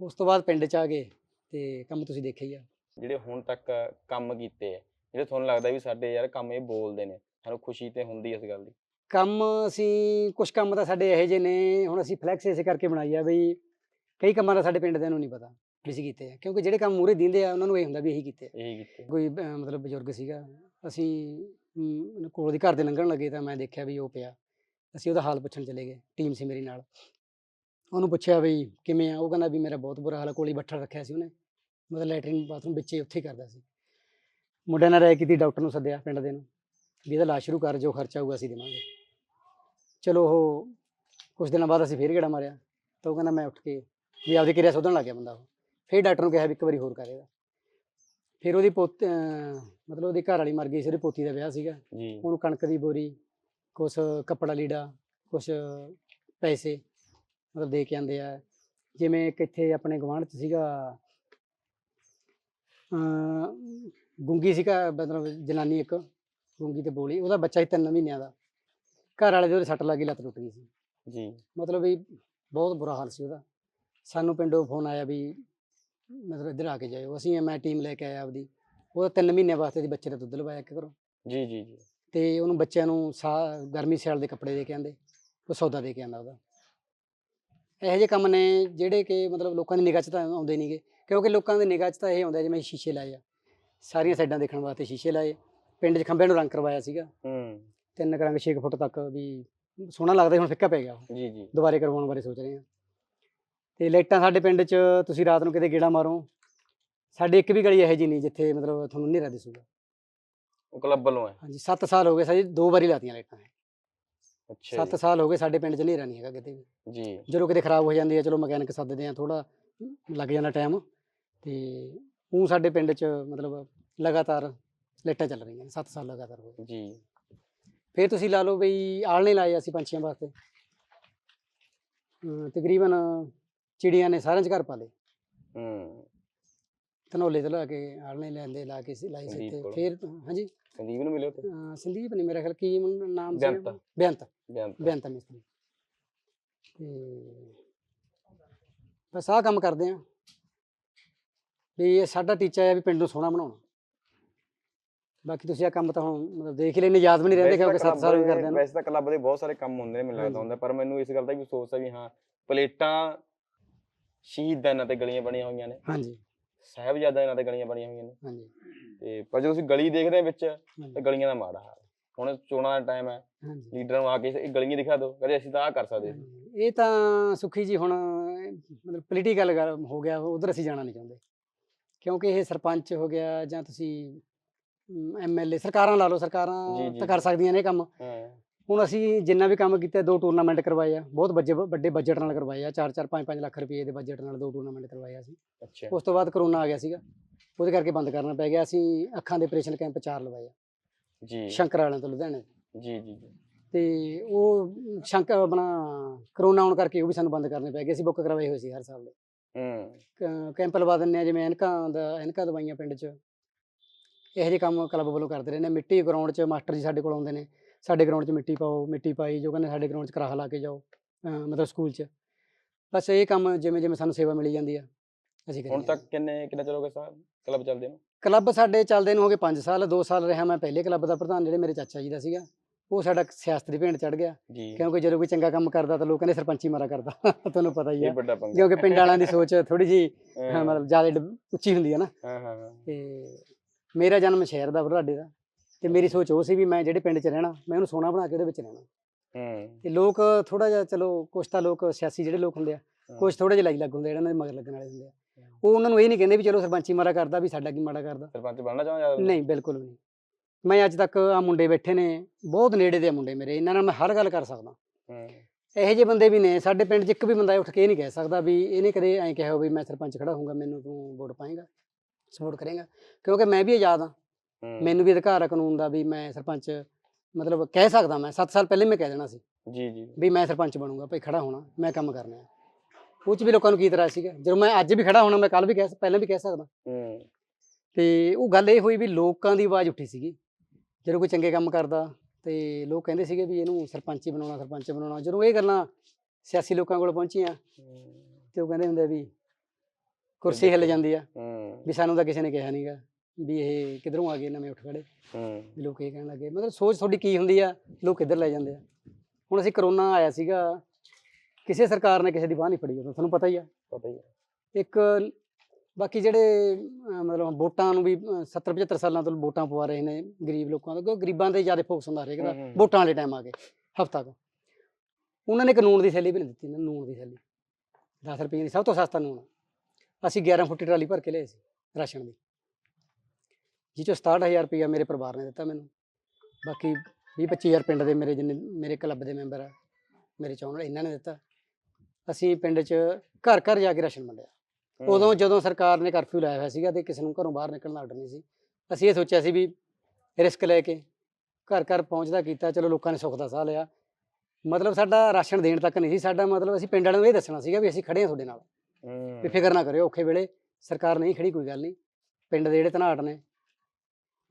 [SPEAKER 1] ਉਸ ਤੋਂ ਬਾਅਦ ਪਿੰਡ 'ਚ ਆ ਗਏ ਤੇ ਕੰਮ ਤੁਸੀਂ ਦੇਖਿਆ ਹੀ ਆ।
[SPEAKER 2] ਜਿਹੜੇ ਹੁਣ ਤੱਕ ਕੰਮ ਕੀਤੇ ਆ ਜਿਹੜੇ ਤੁਹਾਨੂੰ ਲੱਗਦਾ ਵੀ ਸਾਡੇ ਯਾਰ ਕੰਮ ਇਹ ਬੋਲਦੇ ਨੇ ਸਾਨੂੰ ਖੁਸ਼ੀ ਤੇ ਹੁੰਦੀ ਇਸ ਗੱਲ ਦੀ?
[SPEAKER 1] ਕੰਮ ਅਸੀਂ ਕੁਝ ਕੰਮ ਤਾਂ ਸਾਡੇ ਇਹੋ ਜਿਹੇ ਨੇ ਹੁਣ ਅਸੀਂ ਫਲੈਕਸ ਇਸੇ ਕਰਕੇ ਬਣਾਈ ਆ ਬਈ ਕਈ ਕੰਮਾਂ ਦਾ ਸਾਡੇ ਪਿੰਡ ਦੇ ਨੂੰ ਨਹੀਂ ਪਤਾ ਵੀ ਅਸੀਂ ਕੀਤੇ ਆ ਕਿਉਂਕਿ ਜਿਹੜੇ ਕੰਮ ਮੂਰੇ ਦਿੰਦੇ ਆ ਉਹਨਾਂ ਨੂੰ ਇਹ ਹੁੰਦਾ ਵੀ ਇਹੀ ਕੀਤੇ ਆ।
[SPEAKER 2] ਇਹੀ ਕੀਤੇ
[SPEAKER 1] ਕੋਈ ਅਹ, ਮਤਲਬ ਬਜ਼ੁਰਗ ਸੀਗਾ ਅਸੀਂ ਅਮ, ਕੋਲ ਦੀ ਘਰ ਦੇ ਲੰਘਣ ਲੱਗੇ ਤਾਂ ਮੈਂ ਦੇਖਿਆ ਵੀ ਉਹ ਪਿਆ ਅਸੀਂ ਉਹਦਾ ਹਾਲ ਪੁੱਛਣ ਚਲੇ ਗਏ ਟੀਮ ਸੀ ਮੇਰੀ ਨਾਲ। ਉਹਨੂੰ ਪੁੱਛਿਆ ਵੀ ਕਿਵੇਂ ਆ ਉਹ ਕਹਿੰਦਾ ਵੀ ਮੇਰਾ ਬਹੁਤ ਬੁਰਾ ਹਾਲ ਕੋਲੀ ਬੱਠਲ ਰੱਖਿਆ ਸੀ ਉਹਨੇ। ਮਤਲਬ ਲੈਟਰਿਨ ਬਾਥਰੂਮ ਵਿੱਚ ਹੀ ਉੱਥੇ ਕਰਦਾ ਸੀ। ਮੁੰਡਿਆਂ ਨੇ ਰਾਏ ਕੀਤੀ ਡਾਕਟਰ ਨੂੰ ਸੱਦਿਆ ਪਿੰਡ ਦੇ ਨੂੰ ਵੀ ਇਹਦਾ ਇਲਾਜ ਸ਼ੁਰੂ ਕਰ ਜੋ ਖਰਚਾ ਆਊਗਾ ਅਸੀਂ ਦੇਵਾਂਗੇ। ਚਲੋ ਉਹ ਕੁਝ ਦਿਨਾਂ ਬਾਅਦ ਅਸੀਂ ਫੇਰ ਗੇੜਾ ਮਾਰਿਆ ਤਾਂ ਉਹ ਕਹਿੰਦਾ ਮੈਂ ਉੱਠ ਕੇ ਵੀ ਆਪਦੀ ਕਿਰਿਆ ਸੋਧਣ ਲੱਗ ਗਿਆ ਬੰਦਾ ਉਹ। ਫੇਰ ਡਾਕਟਰ ਨੂੰ ਕਿਹਾ ਵੀ ਇੱਕ ਵਾਰੀ ਹੋਰ ਕਰੇਗਾ ਫਿਰ ਉਹਦੀ ਪੋਤ ਮਤਲਬ ਉਹਦੀ ਘਰ ਵਾਲੀ ਮਰ ਗਈ ਸੀ ਉਹਦੀ ਪੋਤੀ ਦਾ ਵਿਆਹ ਸੀਗਾ। ਉਹਨੂੰ ਕਣਕ ਦੀ ਬੋਰੀ ਕੁਛ ਕੱਪੜਾ ਲੀੜਾ ਕੁਛ ਪੈਸੇ ਮਤਲਬ ਦੇ ਕੇ ਆਂਦੇ ਆ। ਜਿਵੇਂ ਕਿੱਥੇ ਆਪਣੇ ਗਵਾਂਢ ਚ ਸੀਗਾ ਅਹ ਗੁੰਗੀ ਸੀਗਾ ਮਤਲਬ ਜਨਾਨੀ ਇੱਕ ਗੁੰਗੀ ਤੇ ਬੋਲੀ। ਉਹਦਾ ਬੱਚਾ ਸੀ ਤਿੰਨ ਮਹੀਨਿਆਂ ਦਾ। ਘਰ ਵਾਲੇ ਦੇ ਉਹਦੇ ਸੱਟ ਲੱਗੀ ਲੱਤ ਟੁੱਟ ਗਈ ਸੀ।
[SPEAKER 2] ਜੀ।
[SPEAKER 1] ਮਤਲਬ ਵੀ ਬਹੁਤ ਬੁਰਾ ਹਾਲ ਸੀ ਉਹਦਾ। ਸਾਨੂੰ ਪਿੰਡੋਂ ਫੋਨ ਆਇਆ ਵੀ ਮਤਲਬ ਇੱਧਰ ਆ ਕੇ ਜਾਇਓ। ਅਸੀਂ ਮੈਂ ਟੀਮ ਲੈ ਕੇ ਆਇਆ ਆਪਦੀ। ਉਹਦਾ ਤਿੰਨ ਮਹੀਨਿਆਂ ਵਾਸਤੇ ਦੀ ਬੱਚੇ ਦਾ ਦੁੱਧ ਲਵਾਇਆ ਇੱਕ ਘਰੋਂ।
[SPEAKER 2] ਜੀ ਜੀ ਜੀ।
[SPEAKER 1] ਤੇ ਉਹਨੂੰ ਬੱਚਿਆਂ ਨੂੰ ਸਾ ਗਰਮੀ ਸਿਆਲ ਦੇ ਕੱਪੜੇ ਦੇ ਕੇ ਆਂਦੇ। ਉਹ ਸੌਦਾ ਦੇ ਕੇ ਆਂਦਾ ਉਹਦਾ। ਇਹੋ ਜਿਹੇ ਕੰਮ ਨੇ ਜਿਹੜੇ ਕਿ ਮਤਲਬ ਲੋਕਾਂ ਦੀ ਨਿਗਾਹ 'ਚ ਤਾਂ ਆਉਂਦੇ ਨਹੀਂਗੇ ਕਿਉਂਕਿ ਲੋਕਾਂ ਦੀ ਨਿਗਾਹ 'ਚ ਤਾਂ ਇਹ ਆਉਂਦਾ ਜਿਵੇਂ ਸ਼ੀਸ਼ੇ ਲਾਏ ਆ। ਸਾਰੀਆਂ ਸਾਈਡਾਂ ਦੇਖਣ ਵਾਸਤੇ ਸ਼ੀਸ਼ੇ ਲਾਏ। ਪਿੰਡ 'ਚ ਖੰਭਿਆਂ ਨੂੰ ਰੰਗ ਕਰਵਾਇਆ ਸੀਗਾ।
[SPEAKER 2] ਹੂੰ।
[SPEAKER 1] ਤਿੰਨ ਕੁ ਰੰਗ 6 ਫੁੱਟ ਤੱਕ ਵੀ ਸੋਹਣਾ ਲੱਗਦਾ ਸੀ, ਹੁਣ ਫਿੱਕਾ ਪੈ ਗਿਆ ਉਹ।
[SPEAKER 2] ਜੀ ਜੀ।
[SPEAKER 1] ਦੁਬਾਰੇ ਕਰਵਾਉਣ ਬਾਰੇ ਸੋਚ ਰਹੇ ਹਾਂ ਤੇ ਲਾਈਟਾਂ ਸਾਡੇ ਪਿੰਡ 'ਚ ਤੁਸੀਂ ਰਾਤ ਨੂੰ ਕਿਤੇ ਗੇੜਾ ਮਾਰੋ। ਸਾਡੇ ਇੱਕ ਵੀ ਗਲੀ ਇਹੋ ਜਿਹੀ ਨਹੀਂ ਜਿੱਥੇ ਮਤਲਬ ਤੁਹਾਨੂੰ ਹਨੇਰਾ ਦਿਸੂਗਾ।
[SPEAKER 2] ਉਹ ਕਲੱਬ ਵੱਲੋਂ ਹੈ।
[SPEAKER 1] ਹਾਂਜੀ 7 ਸਾਲ ਹੋ ਗਏ ਸਾਡੀ ਦੋ ਵਾਰੀ ਲਾਤੀਆਂ ਲਾਈਟਾਂ
[SPEAKER 2] ਅੱਛਾ
[SPEAKER 1] 7 ਸਾਲ ਹੋ ਗਏ ਸਾਡੇ ਪਿੰਡ 'ਚ ਹਨੇਰਾ ਨਹੀਂ ਹੈਗਾ ਕਿਤੇ ਵੀ।
[SPEAKER 2] ਜੀ।
[SPEAKER 1] ਜਦੋਂ ਕਿਤੇ ਖਰਾਬ ਹੋ ਜਾਂਦੀ ਹੈ ਚਲੋ ਮਕੈਨਿਕ ਸੱਦਦੇ ਆ ਥੋੜਾ ਲੱਗ ਜਾਂਦਾ ਟਾਈਮ। ਤੇ ਉਹ ਸਾਡੇ ਪਿੰਡ 'ਚ ਮਤਲਬ ਲਗਾਤਾਰ ਲਾਈਟਾਂ ਚੱਲ ਰਹੀਆਂ ਨੇ 7 ਸਾਲ ਲਗਾਤਾਰ ਹੋ ਗਏ।
[SPEAKER 2] ਜੀ।
[SPEAKER 1] ਫਿਰ ਤੁਸੀਂ ਲਾ ਲਓ ਬਈ ਆਲਣੇ ਲਾਏ ਅਸੀਂ ਪੰਛੀਆਂ ਵਾਸਤੇ। ਤਕਰੀਬਨ ਚਿੜੀਆਂ ਨੇ ਸਾਰਿਆਂ 'ਚ ਘਰ ਪਾ ਲਏ।
[SPEAKER 2] ਹੂੰ।
[SPEAKER 1] ਧਨੌਲੇ ਤੋਂ ਲਾ ਕੇ ਆਲਣੇ ਲੈਂਦੇ ਲਾ ਕੇ ਸੀ ਲਾਈ ਸੀ
[SPEAKER 2] ਸੰਦੀਪ
[SPEAKER 1] ਤੇ
[SPEAKER 2] ਕੋਲੋਂ।
[SPEAKER 1] ਫਿਰ ਹਾਂਜੀ।
[SPEAKER 2] ਸੰਦੀਪ ਨੂੰ ਮਿਲਿਓ ਤੇ
[SPEAKER 1] ਅਹ ਸੰਦੀਪ ਨੇ ਮੇਰਾ ਖਿਆਲ ਕੀ ਮੁੰ- ਨਾਮ ਸੀ
[SPEAKER 2] ਬੇਅੰਤ।
[SPEAKER 1] ਬੇਅੰਤ। ਬੇਅੰਤ। ਮਿਸਤਰੀ। ਤੇ ਬਸ ਆਹ ਕੰਮ ਕਰਦੇ ਆ। ਵੀ ਇਹ ਸਾਡਾ ਟੀਚਾ ਹੈ ਵੀ ਪਿੰਡ ਨੂੰ ਸੋਹਣਾ ਬਣਾਉਣਾ। ਬਾਕੀ ਤੁਸੀਂ ਆ ਕੰਮ ਤਾਂ ਹੁਣ ਮਤਲਬ ਦੇਖ ਹੀ ਲੈਣੇ ਯਾਦ ਵੀ ਨਹੀਂ ਰਹਿੰਦੇ
[SPEAKER 2] ਵੈਸੇ ਤਾਂ
[SPEAKER 1] ਕਿਉਂਕਿ 7 ਸਾਲ ਹੋ ਗਏ ਕਰਦੇ ਨੇ।
[SPEAKER 2] ਵੈਸੇ ਤਾਂ ਕਲੱਬ ਦੇ ਬਹੁਤ ਸਾਰੇ ਕੰਮ ਹੁੰਦੇ ਨੇ ਮੈਨੂੰ ਲੱਗਦਾ
[SPEAKER 1] ਹਾਂਜੀ।
[SPEAKER 2] ਹੁੰਦਾ ਪਰ ਮੈਨੂੰ ਇਸ ਗੱਲ ਦਾ ਵੀ ਅਫਸੋਸ ਹੈ ਵੀ ਹਾਂ ਪਲੇਟਾਂ ਸ਼ਹੀਦਾਂ ਤੇ ਗਲੀਆਂ ਬਣੀਆਂ ਹੋਈਆਂ ਨੇ।
[SPEAKER 1] ਹਾਂਜੀ।
[SPEAKER 2] ਸਾਹਿਬਜ਼ਾਦਾ ਇਹਨਾਂ ਤੇ ਗਲੀਆਂ ਬਣੀਆਂ ਹੋਈਆਂ ਨੇ।
[SPEAKER 1] ਹਾਂਜੀ।
[SPEAKER 2] ਤੇ ਪਰ ਜਦੋਂ ਤੁਸੀਂ ਗਲੀ ਦੇਖਦੇ ਵਿੱਚ ਤੇ ਗਲੀਆਂ ਦਾ ਮਾੜਾ ਹਾਲ। ਹੁਣ ਚੋਣਾਂ ਦਾ ਟਾਈਮ ਹੈ
[SPEAKER 1] ਹਾਂਜੀ।
[SPEAKER 2] ਲੀਡਰ ਨੂੰ ਆ ਕੇ ਇਹ ਗਲੀਆਂ ਦਿਖਾ ਦਿਓ। ਕਹਿੰਦੇ ਅਸੀਂ ਤਾਂ ਆਹ ਕਰ ਸਕਦੇ ਸੀ।
[SPEAKER 1] ਇਹ ਤਾਂ ਸੁਖੀ ਜੀ ਹੁਣ ਮਤਲਬ ਪੋਲੀਟੀਕਲ ਹੋ ਗਿਆ ਉਧਰ ਅਸੀਂ ਜਾਣਾ ਨਹੀਂ ਚਾਹੁੰਦੇ। ਕਿਉਂਕਿ ਇਹ ਸਰਪੰਚ ਹੋ ਗਿਆ ਜਾਂ ਤੁਸੀਂ ਐਮਐਲਏ ਸਰਕਾਰਾਂ ਲਾ ਲਓ ਸਰਕਾਰਾਂ ਤਾਂ ਕਰ। ਸਕਦੀਆਂ ਨੇ ਇਹ ਕੰਮ। ਹੁਣ ਅਸੀਂ ਜਿੰਨਾ ਵੀ ਕੰਮ ਕੀਤਾ ਦੋ ਟੂਰਨਾਮੈਂਟ ਕਰਵਾਏ ਆ। ਬਹੁਤ ਵੱਡੇ ਵੱਡੇ ਬਜਟ ਨਾਲ ਕਰਵਾਏ ਆ। 4-4 5-5 ਲੱਖ ਰੁਪਏ ਦੇ ਬਜਟ ਨਾਲ ਦੋ ਟੂਰਨਾਮੈਂਟ ਕਰਵਾਏ ਆ ਅਸੀਂ।
[SPEAKER 2] ਅੱਛਾ।
[SPEAKER 1] ਉਸ ਤੋਂ ਬਾਅਦ ਕਰੋਨਾ ਆ ਗਿਆ ਸੀਗਾ। ਉਹਦੇ ਕਰਕੇ ਬੰਦ ਕਰਨਾ ਪੈ ਗਿਆ। ਅਸੀਂ ਅੱਖਾਂ ਦੇ ਆਪਰੇਸ਼ਨ ਕੈਂਪ ਚਾਰ ਲਵਾਏ ਆ।
[SPEAKER 2] ਜੀ।
[SPEAKER 1] ਸ਼ੰਕਰ ਵਾਲਿਆਂ ਤੋਂ ਲੁਧਿਆਣੇ
[SPEAKER 2] ਜੀ ਜੀ ਜੀ।
[SPEAKER 1] ਤੇ ਉਹ ਸ਼ੰਕ ਆਪਣਾ ਕਰੋਨਾ ਆਉਣ ਕਰਕੇ ਉਹ ਵੀ ਸਾਨੂੰ ਬੰਦ ਕਰਨੇ ਪੈ ਗਏ। ਅਸੀਂ ਬੁੱਕ ਕਰਵਾਏ ਹੋਏ ਸੀ ਹਰ ਸਾਲ ਦੇ।
[SPEAKER 2] ਹੂੰ।
[SPEAKER 1] ਕੈਂਪ ਲਵਾ ਦਿੰਨੇ ਆ ਜਿਵੇਂ ਐਨਕਾਂ ਦਾ ਐਨਕਾਂ ਦਵਾਈਆਂ ਪਿੰਡ 'ਚ। ਇਹੋ ਜਿਹੇ ਕੰਮ ਕਲੱਬ ਵੱਲੋਂ ਕਰਦੇ ਰਹਿੰਦੇ। ਮਿੱਟੀ ਗਰਾਊਂਡ 'ਚ ਮਾਸਟਰ ਜੀ ਸਾਡੇ ਕੋਲ ਆਉਂਦੇ ਨੇ। ਸਾਡੇ ਗਰਾਊਂਡ 'ਚ ਮਿੱਟੀ ਪਾਓ ਮਿੱਟੀ ਪਾਈ ਜੋ ਕਹਿੰਦੇ ਸਾਡੇ ਗਰਾਊਂਡ 'ਚ ਕਰਾਹ ਲਾ ਕੇ ਜਾਓ ਮਤਲਬ ਸਕੂਲ 'ਚ। ਬਸ ਇਹ ਕੰਮ ਜਿਵੇਂ ਜਿਵੇਂ ਸਾਨੂੰ ਸੇਵਾ ਮਿਲੀ ਜਾਂਦੀ ਆ ਅਸੀਂ
[SPEAKER 2] ਹੁਣ ਤੱਕ ਕਿੰਨੇ ਕਿੰਨਾ ਗਿਆ ਸਾਹਿਬ ਕਲੱਬ ਚੱਲਦੇ ਨੂੰ?
[SPEAKER 1] ਕਲੱਬ ਸਾਡੇ ਚੱਲਦੇ ਨੂੰ ਹੋ ਗਏ 5 ਸਾਲ 2 ਸਾਲ ਰਿਹਾ ਮੈਂ ਪਹਿਲੇ ਕਲੱਬ ਦਾ ਪ੍ਰਧਾਨ ਜਿਹੜੇ ਮੇਰੇ ਚਾਚਾ ਜੀ ਦਾ ਸੀਗਾ। ਉਹ ਸਾਡਾ ਸਿਆਸਤ ਦੀ ਭੇਂਟ ਚੜ ਗਿਆ। ਕਿਉਂਕਿ ਜਦੋਂ ਕੋਈ ਚੰਗਾ ਕੰਮ ਕਰਦਾ ਤਾਂ ਲੋਕ ਕਹਿੰਦੇ ਸਰਪੰਚੀ ਮਾਰਾ ਕਰਦਾ ਤੁਹਾਨੂੰ ਪਤਾ ਹੀ ਆ। ਕਿਉਂਕਿ ਪਿੰਡ ਵਾਲਿਆਂ ਦੀ ਸੋਚ ਥੋੜੀ ਜੀ ਮਤਲਬ ਜ਼ਿਆਦਾ ਉੱਚੀ ਹੁੰਦੀ ਹੈ ਨਾ।
[SPEAKER 2] ਹਾਂ ਹਾਂ ਹਾਂ।
[SPEAKER 1] ਤੇ ਮੇਰਾ ਜਨਮ ਸ਼ਹਿਰ ਦਾ ਬਰਾਡੇ ਦਾ। ਤੇ ਮੇਰੀ ਸੋਚ ਉਹ ਸੀ ਵੀ ਮੈਂ ਜਿਹੜੇ ਪਿੰਡ 'ਚ ਰਹਿਣਾ ਮੈਂ ਉਹਨੂੰ ਸੋਹਣਾ ਬਣਾ ਕੇ ਉਹਦੇ ਵਿੱਚ ਰਹਿਣਾ
[SPEAKER 2] ਹੂੰ।
[SPEAKER 1] ਤੇ ਲੋਕ ਥੋੜਾ ਜਿਹਾ ਚਲੋ ਕੁਛ ਤਾਂ ਲੋਕ ਸਿਆਸੀ ਜਿਹੜੇ ਲੋਕ ਹੁੰਦੇ ਆ। ਕੁਛ ਥੋੜੇ ਜਿਹੇ ਲਾਈ ਲੱਗ ਹੁੰਦੇ ਇਹਨਾਂ ਦੇ ਮਗਰ ਲੱਗਣ ਵਾਲੇ ਹੁੰਦੇ ਆ। ਉਹ ਉਹਨਾਂ ਨੂੰ ਇਹ ਨਹੀਂ ਕਹਿੰਦੇ ਵੀ ਚਲੋ ਸਰਪੰਚੀ ਮਾਰਾ ਕਰਦਾ ਵੀ ਸਾਡਾ ਕੀ ਮਾੜਾ ਕਰਦਾ।
[SPEAKER 2] ਸਰਪੰਚ ਬਣਨਾ ਚਾਹੁੰਦਾ
[SPEAKER 1] ਨਹੀਂ ਬਿਲਕੁਲ ਨਹੀਂ। ਮੈਂ ਅੱਜ ਤੱਕ ਆ ਮੁੰਡੇ ਬੈਠੇ ਨੇ ਬਹੁਤ ਨੇੜੇ ਦੇ ਮੁੰਡੇ ਮੇਰੇ ਇਹਨਾਂ ਨਾਲ ਮੈਂ ਹਰ ਗੱਲ ਕਰ ਸਕਦਾ।
[SPEAKER 2] ਹੂੰ।
[SPEAKER 1] ਇਹੋ ਜਿਹੇ ਬੰਦੇ ਵੀ ਨੇ ਸਾਡੇ ਪਿੰਡ 'ਚ ਇੱਕ ਵੀ ਬੰਦਾ ਉੱਠ ਕੇ ਇਹ ਨਹੀਂ ਕਹਿ ਸਕਦਾ ਵੀ ਇਹਨੇ ਕਦੇ ਐਂ ਕਿਹਾ ਹੋਵੇ ਮੈਂ ਸਰਪੰਚ ਖੜਾ ਹੋਊਂਗਾ ਮੈਨੂੰ ਤੂੰ ਵੋਟ ਪਾਏਗਾ ਸਪੋਰਟ ਕਰੇਗਾ। ਕਿਉਂਕਿ ਮੈਂ ਵੀ ਆਜ਼ਾਦ ਹੂੰ। ਮੈਨੂੰ ਵੀ ਅਧਿਕਾਰ ਆ ਕਾਨੂੰਨ ਦਾ ਵੀ ਮੈਂ ਸਰਪੰਚ ਮਤਲਬ ਕਹਿ ਸਕਦਾ ਮੈਂ 7 ਸਾਲ ਪਹਿਲੇ ਮੈਂ ਕਹਿ ਦੇਣਾ ਸੀ
[SPEAKER 2] ਜੀ ਜੀ
[SPEAKER 1] ਵੀ ਮੈਂ ਸਰਪੰਚ ਬਣੂੰਗਾ ਭਾਈ ਖੜਾ ਹੋਣਾ ਮੈਂ ਕੰਮ ਕਰਨਾ ਹੈ। ਉਹ ਚ ਵੀ ਲੋਕਾਂ ਨੂੰ ਕੀ ਤਰ੍ਹਾਂ ਸੀਗਾ? ਜਦੋਂ ਮੈਂ ਅੱਜ ਵੀ ਖੜਾ ਹੋਣਾ ਮੈਂ ਕੱਲ ਵੀ ਕਹਿ ਪਹਿਲਾਂ ਵੀ ਕਹਿ ਸਕਦਾ।
[SPEAKER 2] ਹੂੰ।
[SPEAKER 1] ਤੇ ਉਹ ਗੱਲ ਇਹ ਹੋਈ ਵੀ ਲੋਕਾਂ ਦੀ ਆਵਾਜ਼ ਉੱਠੀ ਸੀਗੀ। ਜਦੋਂ ਕੋਈ ਚੰਗੇ ਕੰਮ ਕਰਦਾ ਤੇ ਲੋਕ ਕਹਿੰਦੇ ਸੀਗੇ ਵੀ ਇਹਨੂੰ ਸਰਪੰਚੀ ਬਣਾਉਣਾ ਸਰਪੰਚ ਬਣਾਉਣਾ। ਜਦੋਂ ਇਹ ਗੱਲਾਂ ਸਿਆਸੀ ਲੋਕਾਂ ਕੋਲ ਪਹੁੰਚੀਆਂ ਤੇ ਉਹ ਕਹਿੰਦੇ ਹੁੰਦੇ ਵੀ ਕੁਰਸੀ ਹਿੱਲ ਜਾਂਦੀ ਆ।
[SPEAKER 2] ਹੂੰ।
[SPEAKER 1] ਵੀ ਸਾਨੂੰ ਤਾਂ ਕਿਸੇ ਨੇ ਕਿਹਾ ਨਹੀਂਗਾ ਵੀ ਇਹ ਕਿਧਰੋਂ ਆ ਗਏ ਨਵੇਂ ਉੱਠ ਖੜੇ।
[SPEAKER 2] ਹੂੰ।
[SPEAKER 1] ਵੀ ਲੋਕ ਇਹ ਕਹਿਣ ਲੱਗੇ ਮਤਲਬ ਸੋਚ ਤੁਹਾਡੀ ਕੀ ਹੁੰਦੀ ਆ? ਲੋਕ ਕਿੱਧਰ ਲੈ ਜਾਂਦੇ ਆ? ਹੁਣ ਅਸੀਂ ਕਰੋਨਾ ਆਇਆ ਸੀਗਾ ਕਿਸੇ ਸਰਕਾਰ ਨੇ ਕਿਸੇ ਦੀ ਬਾਹ ਨਹੀਂ ਫੜੀ ਉਦੋਂ ਤੁਹਾਨੂੰ ਪਤਾ ਹੀ ਆ।
[SPEAKER 2] ਪਤਾ ਹੀ ਹੈ।
[SPEAKER 1] ਇੱਕ ਬਾਕੀ ਜਿਹੜੇ ਮਤਲਬ ਵੋਟਾਂ ਨੂੰ ਵੀ 70 75 ਸਾਲਾਂ ਤੋਂ ਵੋਟਾਂ ਪਵਾ ਰਹੇ ਨੇ ਗਰੀਬ ਲੋਕਾਂ ਦਾ ਕਿਉਂਕਿ ਗਰੀਬਾਂ ਤੇ ਜ਼ਿਆਦਾ ਫੋਕਸ ਹੁੰਦਾ
[SPEAKER 2] ਹੂੰ।
[SPEAKER 1] ਵੋਟਾਂ ਵਾਲੇ ਟਾਈਮ ਆ ਕੇ ਹਫਤਾ ਕੁ। ਉਹਨਾਂ ਨੇ ਕਾਨੂੰਨ ਦੀ ਥੈਲੀ ਵੀ ਨਹੀਂ ਦਿੱਤੀ ਨਾ ਨੂਣ ਦੀ ਥੈਲੀ। 10 ਰੁਪਏ ਦੀ ਸਭ ਤੋਂ ਸਸਤਾ ਨੂਣ। ਅਸੀਂ 11 ਫੁੱਟੀ ਟਰਾਲੀ ਭਰ ਕੇ ਲਏ ਸੀ ਰਾਸ਼ਨ ਦੀ। ਜਿਹ ਚੋਂ 67000 ਰੁਪਇਆ ਮੇਰੇ ਪਰਿਵਾਰ ਨੇ ਦਿੱਤਾ ਮੈਨੂੰ। ਬਾਕੀ 20 25000 ਪਿੰਡ ਦੇ ਮੇਰੇ ਜਿੰਨੇ ਮੇਰੇ ਕਲੱਬ ਦੇ ਮੈਂਬਰ ਆ ਮੇਰੇ ਵਾਲੇ ਇਹਨਾਂ ਨੇ ਦਿੱਤਾ। ਅਸੀਂ ਪਿੰਡ 'ਚ ਘਰ ਘਰ ਜਾ ਕੇ ਰਾਸ਼ਨ ਵੰਡਿਆ। ਉਦੋਂ ਜਦੋਂ ਸਰਕਾਰ ਨੇ ਕਰਫਿਊ ਲਾਇਆ ਹੋਇਆ ਸੀਗਾ ਤੇ ਕਿਸੇ ਨੂੰ ਘਰੋਂ ਬਾਹਰ ਨਿਕਲਣ ਦਾ ਆਰਡਰ ਨਹੀਂ ਸੀ। ਅਸੀਂ ਇਹ ਸੋਚਿਆ ਸੀ ਵੀ ਰਿਸਕ ਲੈ ਕੇ ਘਰ ਘਰ ਪਹੁੰਚਦਾ ਕੀਤਾ ਚਲੋ ਲੋਕਾਂ ਨੇ ਸੁੱਖ ਦਾ ਸਾਹ ਲਿਆ। ਮਤਲਬ ਸਾਡਾ ਰਾਸ਼ਨ ਦੇਣ ਤੱਕ ਨਹੀਂ ਸੀ ਸਾਡਾ ਮਤਲਬ ਅਸੀਂ ਪਿੰਡ ਵਾਲਿਆਂ ਨੂੰ ਇਹ ਦੱਸਣਾ ਸੀਗਾ ਵੀ ਅਸੀਂ ਖੜੇ ਹਾਂ ਤੁਹਾਡੇ ਨਾਲ। ਵੀ ਫਿਕਰ ਨਾ ਕਰਿਓ ਔਖੇ ਵੇਲੇ ਸਰਕਾਰ ਨਹੀਂ ਖੜੀ ਕੋਈ ਗੱਲ ਨਹੀਂ। ਪਿੰਡ ਦੇ ਜਿਹੜੇ ਧਨਾਟ ਨੇ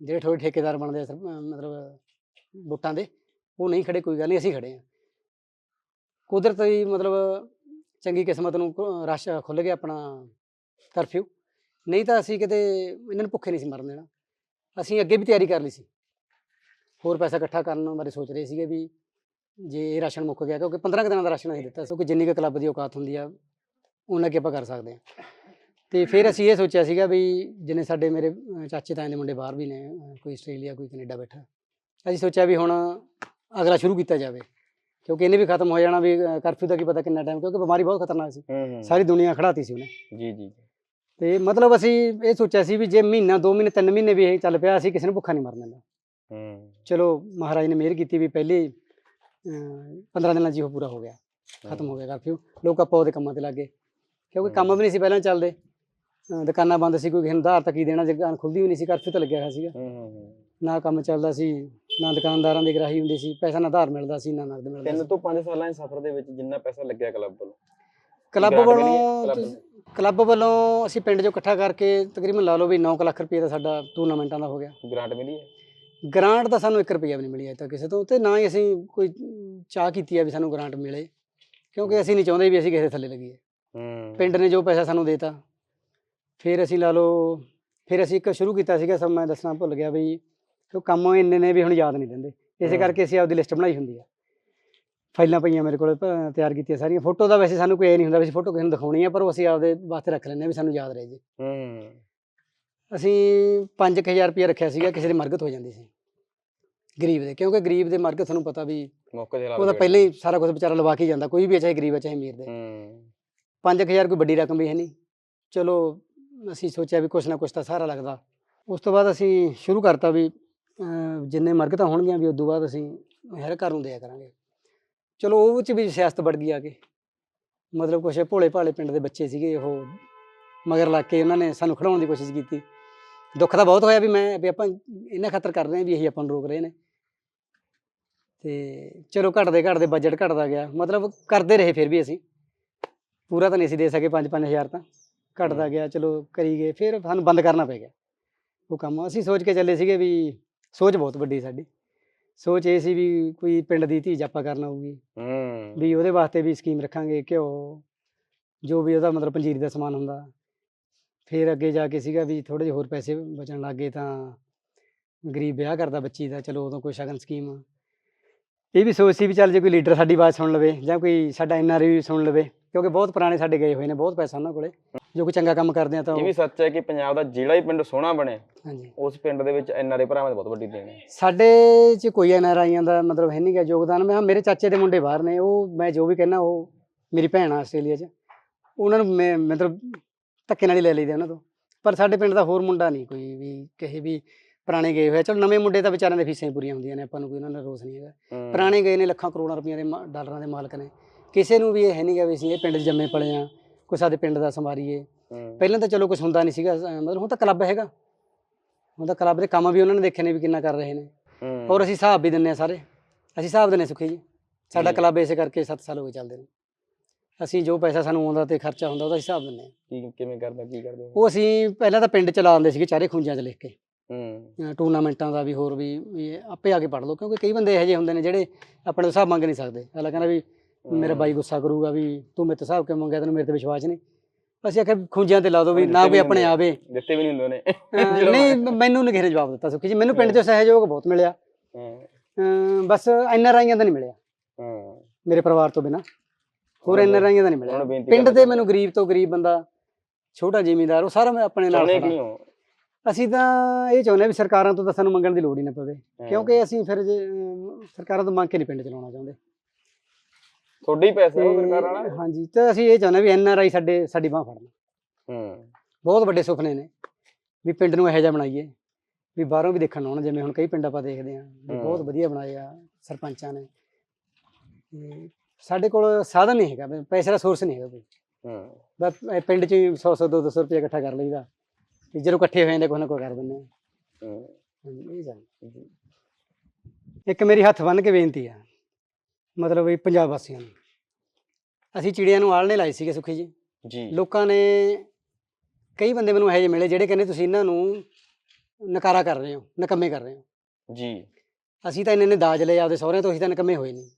[SPEAKER 1] ਜਿਹੜੇ ਥੋੜੇ ਠੇਕੇਦਾਰ ਬਣਦੇ ਆ ਸਰ- ਅਹ ਮਤਲਬ ਵੋਟਾਂ ਦੇ, ਉਹ ਨਹੀਂ ਖੜੇ, ਕੋਈ ਗੱਲ ਨਹੀਂ, ਅਸੀਂ ਖੜੇ ਹਾਂ ਕੁਦਰਤ ਦੀ ਮਤਲਬ ਚੰਗੀ ਕਿਸਮਤ ਨੂੰ ਕ- ਰਸ਼ ਖੁੱਲ ਗਿਆ ਆਪਣਾ ਕਰਫਿਊ। ਨਹੀਂ ਤਾਂ ਅਸੀਂ ਕਿਤੇ ਇਹਨਾਂ ਨੂੰ ਭੁੱਖੇ ਨਹੀਂ ਸੀ ਮਰਨ ਦੇਣਾ। ਅਸੀਂ ਅੱਗੇ ਵੀ ਤਿਆਰੀ ਕਰ ਲਈ ਸੀ। ਹੋਰ ਪੈਸਾ ਇਕੱਠਾ ਕਰਨ ਬਾਰੇ ਸੋਚ ਰਹੇ ਸੀਗੇ ਵੀ ਜੇ ਇਹ ਰਾਸ਼ਨ ਮੁੱਕ ਗਿਆ ਕਿਉਂਕਿ 15 ਕੁ ਦਿਨਾਂ ਦਾ ਰਾਸ਼ਨ ਅਸੀਂ ਦਿੱਤਾ ਸੀ। ਕਿਉਂਕਿ ਜਿੰਨੀ ਕੁ ਕਲੱਬ ਦੀ ਔਕਾਤ ਹੁੰਦੀ ਆ, ਉਹਨਾਂ ਕੀ ਆਪਾਂ ਕਰ ਸਕਦੇ ਹਾਂ ਤੇ ਫਿਰ ਅਸੀਂ ਇਹ ਸੋਚਿਆ ਸੀਗਾ ਵੀ ਜਿਨੇ ਸਾਡੇ ਮੇਰੇ ਚਾਚੇ ਤਾਏ ਦੇ ਮੁੰਡੇ ਬਾਹਰ ਵੀ ਨੇ ਕੋਈ ਆਸਟ੍ਰੇਲੀਆ ਕੋਈ ਕੈਨੇਡਾ ਬੈਠਾ। ਅਸੀਂ ਸੋਚਿਆ ਵੀ ਹੁਣ ਅਗਲਾ ਸ਼ੁਰੂ ਕੀਤਾ ਜਾਵੇ ਕਿਉਂਕਿ ਇਹਨੇ ਵੀ ਖਤਮ ਹੋ ਜਾਣਾ ਵੀ ਕਰਫਿਊ ਦਾ ਕੀ ਪਤਾ ਕਿੰਨਾ ਟਾਈਮ ਕਿਉਂਕਿ ਬਿਮਾਰੀ ਬਹੁਤ ਖਤਰਨਾਕ ਸੀ। ਸਾਰੀ ਦੁਨੀਆ ਖੜਾਤੀ ਸੀ ਉਹਨੇ।
[SPEAKER 2] ਜੀ ਜੀ
[SPEAKER 1] ਤੇ ਮਤਲਬ ਅਸੀਂ ਇਹ ਸੋਚਿਆ ਸੀ ਵੀ ਜੇ ਮਹੀਨਾ 2 ਮਹੀਨੇ 3 ਮਹੀਨੇ ਵੀ ਇਹ ਚੱਲ ਪਿਆ ਅਸੀਂ ਕਿਸੇ ਨੂੰ ਭੁੱਖਾ ਨਹੀਂ ਮਰਨ ਦਿੰਦਾ।
[SPEAKER 2] ਹੂੰ।
[SPEAKER 1] ਚਲੋ ਮਹਾਰਾਜ ਨੇ ਮਿਹਰ ਕੀਤੀ ਵੀ ਪਹਿਲੇ 15 ਦਿਨਾਂ ਹੀ ਉਹ ਪੂਰਾ ਹੋ ਗਿਆ ਖਤਮ ਹੋ। ਗਿਆ ਕਰਫਿਊ ਲੋਕ ਆਪੋ ਉਹਦੇ ਕੰਮਾਂ ਤੇ ਲੱਗੇ ਕਿਉਂਕਿ ਕੰਮ ਵੀ ਨਹੀਂ ਸੀ ਪਹਿਲਾਂ ਚੱਲਦੇ। ਦੁਕਾਨਾਂ ਬੰਦ ਸੀ ਕੋਈ ਉਧਾਰ ਤਾਂ ਕੀ ਦੇਣਾ ਦੁਕਾਨ ਖੁੱਲਦੀ ਵੀ ਨਹੀਂ ਸੀ ਕਰਫਿਊ ਤਾਂ ਲੱਗਿਆ ਹੋਇਆ ਸੀਗਾ।
[SPEAKER 2] ਹੂੰ ਹੂੰ ਹੂੰ।
[SPEAKER 1] ਨਾ ਕੰਮ ਚੱਲਦਾ ਸੀ ਨਾ ਦੁਕਾਨਦਾਰਾਂ ਦੀ ਗਰਾਹੀ ਹੁੰਦੀ ਸੀ ਪੈਸਾ ਨਾ ਧਾਰ ਮਿਲਦਾ ਸੀ ਨਾ ਨਗਦ ਮਿਲਦਾ
[SPEAKER 2] ਤਿੰਨ
[SPEAKER 1] ਸੀ।
[SPEAKER 2] ਤੋਂ 5 ਸਾਲਾਂ ਦੇ ਸਫ਼ਰ ਦੇ ਵਿੱਚ ਜਿੰਨਾ ਪੈਸਾ ਲੱਗਿਆ ਕਲੱਬ ਵੱਲੋਂ?
[SPEAKER 1] ਕਲੱਬ
[SPEAKER 2] ਗ੍ਰਾਂਟ ਮਿਲੀ ਹੈ
[SPEAKER 1] ਵੱਲੋਂ
[SPEAKER 2] ਕਲੱਬ
[SPEAKER 1] ਵੱਲੋਂ ਅਸੀਂ ਪਿੰਡ 'ਚੋਂ ਇਕੱਠਾ ਕਰਕੇ ਤਕਰੀਬਨ ਲਾ ਲਓ ਵੀ 9 ਲੱਖ ਰੁਪਏ ਦਾ ਸਾਡਾ ਟੂਰਨਾਮੈਂਟਾਂ ਦਾ ਹੋ ਗਿਆ।
[SPEAKER 2] ਗ੍ਰਾਂਟ ਮਿਲੀ ਹੈ?
[SPEAKER 1] ਗ੍ਰਾਂਟ ਤਾਂ ਸਾਨੂੰ 1 ਰੁਪਿਆ ਵੀ ਨਹੀਂ ਮਿਲੀ ਅਜੇ ਤੱਕ ਕਿਸੇ ਤੋਂ ਤੇ ਨਾ ਹੀ ਅਸੀਂ ਕੋਈ ਚਾਹ ਕੀਤੀ ਆ ਵੀ ਸਾਨੂੰ ਗ੍ਰਾਂਟ ਮਿਲੇ ਕਿਉਂਕਿ ਅਸੀਂ ਨਹੀਂ ਚਾਹੁੰਦੇ ਵੀ ਅਸੀਂ ਕਿਸੇ ਦੇ ਥੱਲੇ ਲੱਗੀਏ।
[SPEAKER 2] ਹੂੰ।
[SPEAKER 1] ਪਿੰਡ ਨੇ ਜੋ ਪੈਸਾ ਸਾਨੂੰ ਦੇਤਾ ਫਿਰ ਅਸੀਂ ਲਾ ਲਓ ਫਿਰ ਅਸੀਂ ਇੱਕ ਸ਼ੁਰੂ ਕੀਤਾ ਸੀਗਾ ਸਭ ਮੈਂ ਦੱਸਣਾ ਭੁੱਲ ਗਿਆ ਵੀ ਉਹ ਕੰਮ ਇੰਨੇ ਨੇ ਵੀ ਹੁਣ ਯਾਦ ਨਹੀਂ ਦਿੰਦੇ ਇਸੇ। ਕਰਕੇ ਅਸੀਂ ਆਪਦੀ ਲਿਸਟ ਬਣਾਈ ਹੁੰਦੀ ਆ। ਫਾਈਲਾਂ ਪਈਆਂ ਮੇਰੇ ਕੋਲ ਤਿਆਰ ਕੀਤੀਆਂ ਸਾਰੀਆਂ। ਫੋਟੋ ਦਾ ਵੈਸੇ ਸਾਨੂੰ ਕੋਈ ਇਹ ਨਹੀਂ ਹੁੰਦਾ ਵੀ ਫੋਟੋ ਕਿਸੇ ਨੂੰ ਦਿਖਾਉਣੀ ਆ ਪਰ ਉਹ ਅਸੀਂ ਆਪਦੇ ਵਾਸਤੇ ਰੱਖ ਲੈਂਦੇ ਆ ਵੀ ਸਾਨੂੰ ਯਾਦ ਰਹੇ ਜੀ।
[SPEAKER 2] ਹੂੰ।
[SPEAKER 1] ਅਸੀਂ 5000 ਰੁਪਏ ਰੱਖਿਆ ਸੀਗਾ ਕਿਸੇ ਦੀ ਮਰਗਤ ਹੋ ਜਾਂਦੀ ਸੀ। ਗਰੀਬ ਦੇ ਕਿਉਂਕਿ ਗਰੀਬ ਦੇ ਮਰਗਤ ਤੁਹਾਨੂੰ ਪਤਾ ਵੀ
[SPEAKER 2] ਮੌਕੇ ਤੇ ਲਾ
[SPEAKER 1] ਉਹ ਤਾਂ ਪਹਿਲਾਂ ਹੀ ਸਾਰਾ ਕੁਝ ਵਿਚਾਰਾ ਲਵਾ ਕੇ ਜਾਂਦਾ। ਕੋਈ ਵੀ ਚਾਹੇ ਗਰੀਬ ਹੈ ਚਾਹੇ ਅਮੀਰ ਦੇ।
[SPEAKER 2] ਹੂੰ।
[SPEAKER 1] 5000 ਕੋਈ ਵੱਡੀ ਰਕਮ ਵੀ ਹੈ ਨਹੀਂ। ਚਲੋ ਅਸੀਂ ਸੋਚਿਆ ਵੀ ਕੁਛ ਨਾ ਕੁਛ ਤਾਂ ਸਹਾਰਾ ਲੱਗਦਾ। ਉਸ ਤੋਂ ਬਾਅਦ ਅਸੀਂ ਸ਼ੁਰੂ ਕਰਤਾ ਵੀ ਅਮ ਜਿੰਨੇ ਮਰਗਤਾਂ ਹੋਣਗੀਆਂ ਵੀ ਉਦੋਂ ਬਾਅਦ ਅਸੀਂ ਹਰ ਘਰ ਨੂੰ ਦਿਆ ਕਰਾਂਗੇ। ਚਲੋ, ਉਹ ਚ ਵੀ ਸਿਆਸਤ ਵੜ ਗਈ ਆ ਕੇ। ਮਤਲਬ ਕੁਛ ਭੋਲੇ ਭਾਲੇ ਪਿੰਡ ਦੇ ਬੱਚੇ ਸੀਗੇ ਉਹ, ਮਗਰ ਲੱਗ ਕੇ ਉਹਨਾਂ ਨੇ ਸਾਨੂੰ ਖੜਾਉਣ ਦੀ ਕੋਸ਼ਿਸ਼ ਕੀਤੀ। ਦੁੱਖ ਤਾਂ ਬਹੁਤ ਹੋਇਆ ਵੀ ਮੈਂ, ਵੀ ਆਪਾਂ ਇਹਨਾਂ ਖਾਤਰ ਕਰ ਰਹੇ ਹਾਂ ਵੀ ਇਹੀ ਆਪਾਂ ਨੂੰ ਰੋਕ ਰਹੇ ਨੇ। ਤੇ ਚਲੋ, ਘਟਦੇ ਘਟਦੇ ਬਜਟ ਘਟਦਾ ਗਿਆ। ਮਤਲਬ ਕਰਦੇ ਰਹੇ ਫਿਰ ਵੀ ਅਸੀਂ। ਪੂਰਾ ਤਾਂ ਨਹੀਂ ਸੀ ਦੇ ਸਕੇ 5-5000 ਤਾਂ। ਘਟਦਾ। ਗਿਆ ਚਲੋ ਕਰੀ ਗਏ ਫਿਰ ਸਾਨੂੰ ਬੰਦ ਕਰਨਾ ਪੈ ਗਿਆ। ਉਹ ਕੰਮ ਅਸੀਂ ਸੋਚ ਕੇ ਚੱਲੇ ਸੀਗੇ ਵੀ ਸੋਚ ਬਹੁਤ ਵੱਡੀ ਸਾਡੀ। ਸੋਚ ਇਹ ਸੀ ਵੀ ਕੋਈ ਪਿੰਡ ਦੀ ਧੀ ਜਾਪਾ ਕਰਨਾ ਹੋਊਗੀ
[SPEAKER 2] ਹੂੰ।
[SPEAKER 1] ਵੀ ਉਹਦੇ ਵਾਸਤੇ ਵੀ ਸਕੀਮ ਰੱਖਾਂਗੇ ਘਿਓ ਜੋ ਵੀ ਉਹਦਾ ਮਤਲਬ ਪੰਜੀਰੀ ਦਾ ਸਮਾਨ ਹੁੰਦਾ। ਫਿਰ ਅੱਗੇ ਜਾ ਕੇ ਸੀਗਾ ਵੀ ਥੋੜੇ ਜਿਹੇ ਹੋਰ ਪੈਸੇ ਬਚਣ ਲੱਗੇ ਤਾਂ ਗਰੀਬ ਵਿਆਹ ਕਰਦਾ ਬੱਚੀ ਦਾ ਚਲੋ ਉਦੋਂ ਕੋਈ ਸ਼ਗਨ ਸਕੀਮ। ਇਹ ਵੀ ਸੋਚ ਸੀ ਵੀ ਚੱਲ ਜੇ ਕੋਈ ਲੀਡਰ ਸਾਡੀ ਆਵਾਜ਼ ਸੁਣ ਲਵੇ ਜਾਂ ਕੋਈ ਸਾਡਾ ਐਨਆਰਆਈ ਵੀ ਸੁਣ ਲਵੇ ਕਿਉਂਕਿ ਬਹੁਤ ਪੁਰਾਣੇ ਸਾਡੇ ਗਏ ਹੋਏ ਨੇ ਬਹੁਤ ਪੈਸਾ ਉਹਨਾਂ ਕੋਲੇ। ਜੋ ਕੋਈ ਚੰਗਾ ਕੰਮ ਕਰਦੇ ਆ ਤਾਂ
[SPEAKER 2] ਇਹ ਵੀ ਸੱਚ ਹੈ ਕਿ ਪੰਜਾਬ ਦਾ ਜਿਹੜਾ ਹੀ ਪਿੰਡ ਸੋਹਣਾ ਬਣੇ
[SPEAKER 1] ਹਾਂਜੀ।
[SPEAKER 2] ਉਸ ਪਿੰਡ ਦੇ ਵਿੱਚ ਐਨਆਰਏ ਭਰਾਵਾਂ ਦੀ ਬਹੁਤ ਵੱਡੀ ਦੇਣ ਹੈ।
[SPEAKER 1] ਸਾਡੇ 'ਚ ਕੋਈ ਐਨਆਰਆਈਆਂ ਦਾ ਮਤਲਬ ਹੈ ਨਹੀਂ ਗਾ ਯੋਗਦਾਨ। ਮੈਂ ਮੇਰੇ ਚਾਚੇ ਦੇ ਮੁੰਡੇ ਬਾਹਰ ਨੇ ਉਹ ਮੈਂ ਜੋ ਵੀ ਕਹਿੰਦਾ ਉਹ ਮੇਰੀ ਭੈਣ ਆ ਆਸਟ੍ਰੇਲੀਆ 'ਚ। ਉਹਨਾਂ ਨੂੰ ਮੈਂ ਮਤਲਬ ਧੱਕੇ ਨਾਲ ਹੀ ਲੈ ਲਈਦੇ ਉਹਨਾਂ ਤੋਂ। ਪਰ ਸਾਡੇ ਪਿੰਡ ਦਾ ਹੋਰ ਮੁੰਡਾ ਨਹੀਂ ਕੋਈ ਵੀ ਕਹੇ ਵੀ ਪੁਰਾਣੇ ਗਏ ਹੋਏ ਆ। ਚਲੋ ਨਵੇਂ ਮੁੰਡੇ ਤਾਂ ਵਿਚਾਰਿਆਂ ਦੇ ਫੀਸਾਂ ਹੀ ਪੂਰੀਆਂ ਹੁੰਦੀਆਂ ਨੇ ਆਪਾਂ ਨੂੰ ਕੋਈ ਉਹਨਾਂ ਨਾਲ ਰੋਸ ਨਹੀਂ ਹੈਗਾ।
[SPEAKER 2] ਹੂੰ।
[SPEAKER 1] ਪੁਰਾਣੇ ਗਏ ਨੇ ਲੱਖਾਂ ਕਰੋੜਾਂ ਰੁਪਈਆਂ ਦੇ ਮਾ- ਡਾਲਰਾਂ ਦੇ ਮਾਲਕ ਨੇ। ਕਿਸੇ ਨੂੰ ਵੀ ਇਹ ਹੈ ਨਹੀਂ ਗਾ ਵੀ ਅਸੀਂ ਇਹ ਪਿੰਡ 'ਚ ਜੰਮੇ ਪਲੇ ਆ। ਕੋਈ ਸਾਡੇ ਪਿੰਡ ਦਾ ਸੰਵਾਰੀਏ
[SPEAKER 2] ਹੂੰ।
[SPEAKER 1] ਪਹਿਲਾਂ ਤਾਂ ਚਲੋ ਕੁਝ ਹੁੰਦਾ ਨਹੀਂ ਸੀਗਾ ਮਤਲਬ ਹੁਣ ਤਾਂ ਕਲੱਬ ਹੈਗਾ। ਹੁਣ ਤਾਂ ਕਲੱਬ ਦੇ ਕੰਮ ਵੀ ਉਹਨਾਂ ਨੇ ਦੇਖੇ ਨੇ ਵੀ ਕਿੰਨਾ ਕਰ ਰਹੇ ਨੇ। ਔਰ ਅਸੀਂ ਹਿਸਾਬ ਵੀ ਦਿੰਨੇ ਆ ਸਾਰੇ। ਅਸੀਂ ਹਿਸਾਬ ਦਿੰਨੇ ਸੁਖੀ ਜੀ। ਸਾਡਾ। ਕਲੱਬ ਇਸੇ ਕਰਕੇ 7 ਸਾਲ ਹੋ ਗਏ ਚੱਲਦੇ ਨੇ। ਅਸੀਂ ਜੋ ਪੈਸਾ ਸਾਨੂੰ ਆਉਂਦਾ ਤੇ ਖਰਚਾ ਹੁੰਦਾ ਉਹਦਾ ਹਿਸਾਬ ਦਿੰਨੇ ਆ
[SPEAKER 2] ਕੀ ਕਿਵੇਂ ਕਰਦੇ ਕੀ ਕਰਦੇ
[SPEAKER 1] ਉਹ ਅਸੀਂ ਪਹਿਲਾਂ ਤਾਂ ਪਿੰਡ ਚ ਲਾ ਦਿੰਦੇ ਸੀਗੇ ਚਾਰੇ ਖੁੰਝਾਂ 'ਚ ਲਿਖ ਕੇ।
[SPEAKER 2] ਹੂੰ।
[SPEAKER 1] ਟੂਰਨਾਮੈਂਟਾਂ ਦਾ ਵੀ ਹੋਰ ਵੀ ਆਪੇ ਆ ਕੇ ਪੜ ਲਓ ਕਿਉਂਕਿ ਕਈ ਬੰਦੇ ਇਹੋ ਜਿਹੇ ਹੁੰਦੇ ਨੇ ਜਿਹੜੇ ਆਪਣੇ ਹਿਸਾਬ ਮੰਗ ਨਹੀਂ ਸਕਦੇ। ਅਗਲਾ ਕਹਿੰਦਾ ਵੀ ਮੇਰਾ ਬਾਈ ਗੁੱਸਾ ਕਰੂਗਾ ਵੀ ਤੂੰ ਮੇਰੇ ਤੋਂ ਹਿਸਾਬ ਕਿਉਂ ਮੰਗਿਆ ਤੈਨੂੰ ਮੇਰੇ ਤੇ ਵਿਸ਼ਵਾਸ ਨਹੀਂ। ਅਸੀਂ ਆਖਿਆ ਖੁੰਝਾਂ ਤੇ ਲਾ ਦਿਓ ਵੀ ਨਾ ਕੋਈ ਆਪਣੇ। ਆਵੇ।
[SPEAKER 2] ਦਿੱਤੇ ਵੀ ਨਹੀਂ ਹੁੰਦੇ ਨੇ
[SPEAKER 1] ਨਹੀਂ ਮੈਨੂੰ ਨਹੀਂ ਕਿਸੇ ਨੇ ਜਵਾਬ ਦਿੱਤਾ ਸੁਖੀ ਜੀ। ਮੈਨੂੰ ਪਿੰਡ 'ਚੋਂ ਸਹਿਯੋਗ ਬਹੁਤ ਮਿਲਿਆ। ਬਸ ਐਨ ਆਰ ਆਈਆਂ ਦਾ ਨਹੀਂ ਮਿਲਿਆ।
[SPEAKER 2] ਹੂੰ।
[SPEAKER 1] ਮੇਰੇ ਪਰਿਵਾਰ ਤੋਂ ਬਿਨਾ। ਹੋਰ
[SPEAKER 2] ਉਹਨਾਂ
[SPEAKER 1] ਐਨ ਆਰ
[SPEAKER 2] ਨੂੰ-
[SPEAKER 1] ਆਈਆਂ ਦਾ ਨਹੀਂ ਮਿਲਿਆ। ਪਿੰਡ ਦੇ ਮੈਨੂੰ ਗਰੀਬ ਤੋਂ ਗਰੀਬ ਬੰਦਾ ਛੋਟਾ ਜ਼ਿਮੀਂਦਾਰ ਉਹ ਸਾਰਾ ਮੈਂ ਆਪਣੇ ਨਾਲ ਅਸੀਂ ਤਾਂ ਇਹ ਚਾਹੁੰਦੇ ਵੀ ਸਰਕਾਰਾਂ ਤੋਂ ਤਾਂ ਸਾਨੂੰ ਮੰਗਣ ਦੀ ਲੋੜ ਹੀ ਨਾ ਪਵੇ। ਕਿਉਂਕਿ ਅਸੀਂ ਫਿਰ ਸਰਕਾਰਾਂ ਤੋਂ ਮੰਗ ਕੇ ਨਹੀਂ ਪਿੰਡ ਚਲਾਉਣਾ ਚਾਹੁੰਦੇ।
[SPEAKER 2] ਤੁਹਾਡੇ ਹੀ ਪੈਸੇ ਉਹ ਸਰਕਾਰ ਵਾਲਾ?
[SPEAKER 1] ਹਾਂਜੀ ਤੇ ਅਸੀਂ ਇਹ ਚਾਹੁੰਦੇ ਵੀ ਐਨ ਆਰ ਆਈ ਸਾਡੇ ਸਾਡੀ ਬਾਹ ਫੜਨ।
[SPEAKER 2] ਹੂੰ।
[SPEAKER 1] ਬਹੁਤ ਵੱਡੇ ਸੁਪਨੇ ਨੇ ਵੀ ਪਿੰਡ ਨੂੰ ਇਹੋ ਜਿਹਾ ਬਣਾਈਏ ਵੀ ਬਾਹਰੋਂ ਵੀ ਦੇਖਣ ਆਉਣ ਜਿਵੇਂ ਹੁਣ ਕਈ ਪਿੰਡ ਆਪਾਂ ਦੇਖਦੇ ਵੀ
[SPEAKER 2] ਹਮ।
[SPEAKER 1] ਬਹੁਤ ਵਧੀਆ ਬਣਾਏ ਆ ਸਰਪੰਚਾਂ ਨੇ। ਤੇ ਸਾਡੇ ਕੋਲ ਸਾਧਨ ਨਹੀਂ ਹੈਗਾ ਪੈਸੇ ਦਾ ਸੋਰਸ ਨਹੀਂ ਹੈਗਾ ਕੋਈ।
[SPEAKER 2] ਹੂੰ।
[SPEAKER 1] ਬਸ ਪਿੰਡ 'ਚ 100 100 200 ਰੁਪਏ ਇਕੱਠਾ ਕਰ ਲਈਦਾ। ਤੇ ਜਦੋਂ ਇਕੱਠੇ ਹੋ ਜਾਂਦੇ ਕੋਈ ਨਾ ਕੋਈ ਕਰ ਦਿੰਦੇ ਹਾਂ। ਇਹ
[SPEAKER 2] ਜੀ।
[SPEAKER 1] ਇੱਕ ਮੇਰੀ ਹੱਥ ਬੰਨ੍ਹ ਕੇ ਬੇਨਤੀ ਆ ਮਤਲਬ ਵੀ ਪੰਜਾਬ ਵਾਸੀਆਂ ਨੂੰ। ਅਸੀਂ ਚਿੜੀਆਂ ਨੂੰ ਆਲਣੇ ਲਾਏ ਸੀਗੇ ਸੁਖੀ ਜੀ।
[SPEAKER 2] ਜੀ।
[SPEAKER 1] ਲੋਕਾਂ ਨੇ ਕਈ ਬੰਦੇ ਮੈਨੂੰ ਇਹੋ ਜਿਹੇ ਮਿਲੇ ਜਿਹੜੇ ਕਹਿੰਦੇ ਤੁਸੀਂ ਇਹਨਾਂ ਨੂੰ ਨਕਾਰਾ ਕਰ ਰਹੇ ਹੋ ਨਕੰਮੇ ਕਰ ਰਹੇ ਹੋ।
[SPEAKER 2] ਜੀ।
[SPEAKER 1] ਅਸੀਂ ਤਾਂ ਇੰਨੇ ਨੇ ਦਾਜ ਲਏ ਆਪਦੇ ਸਹੁਰਿਆਂ ਤੋਂ ਅਸੀਂ ਤਾਂ ਨਕੰਮੇ ਹੋਏ ਨਹੀਂ।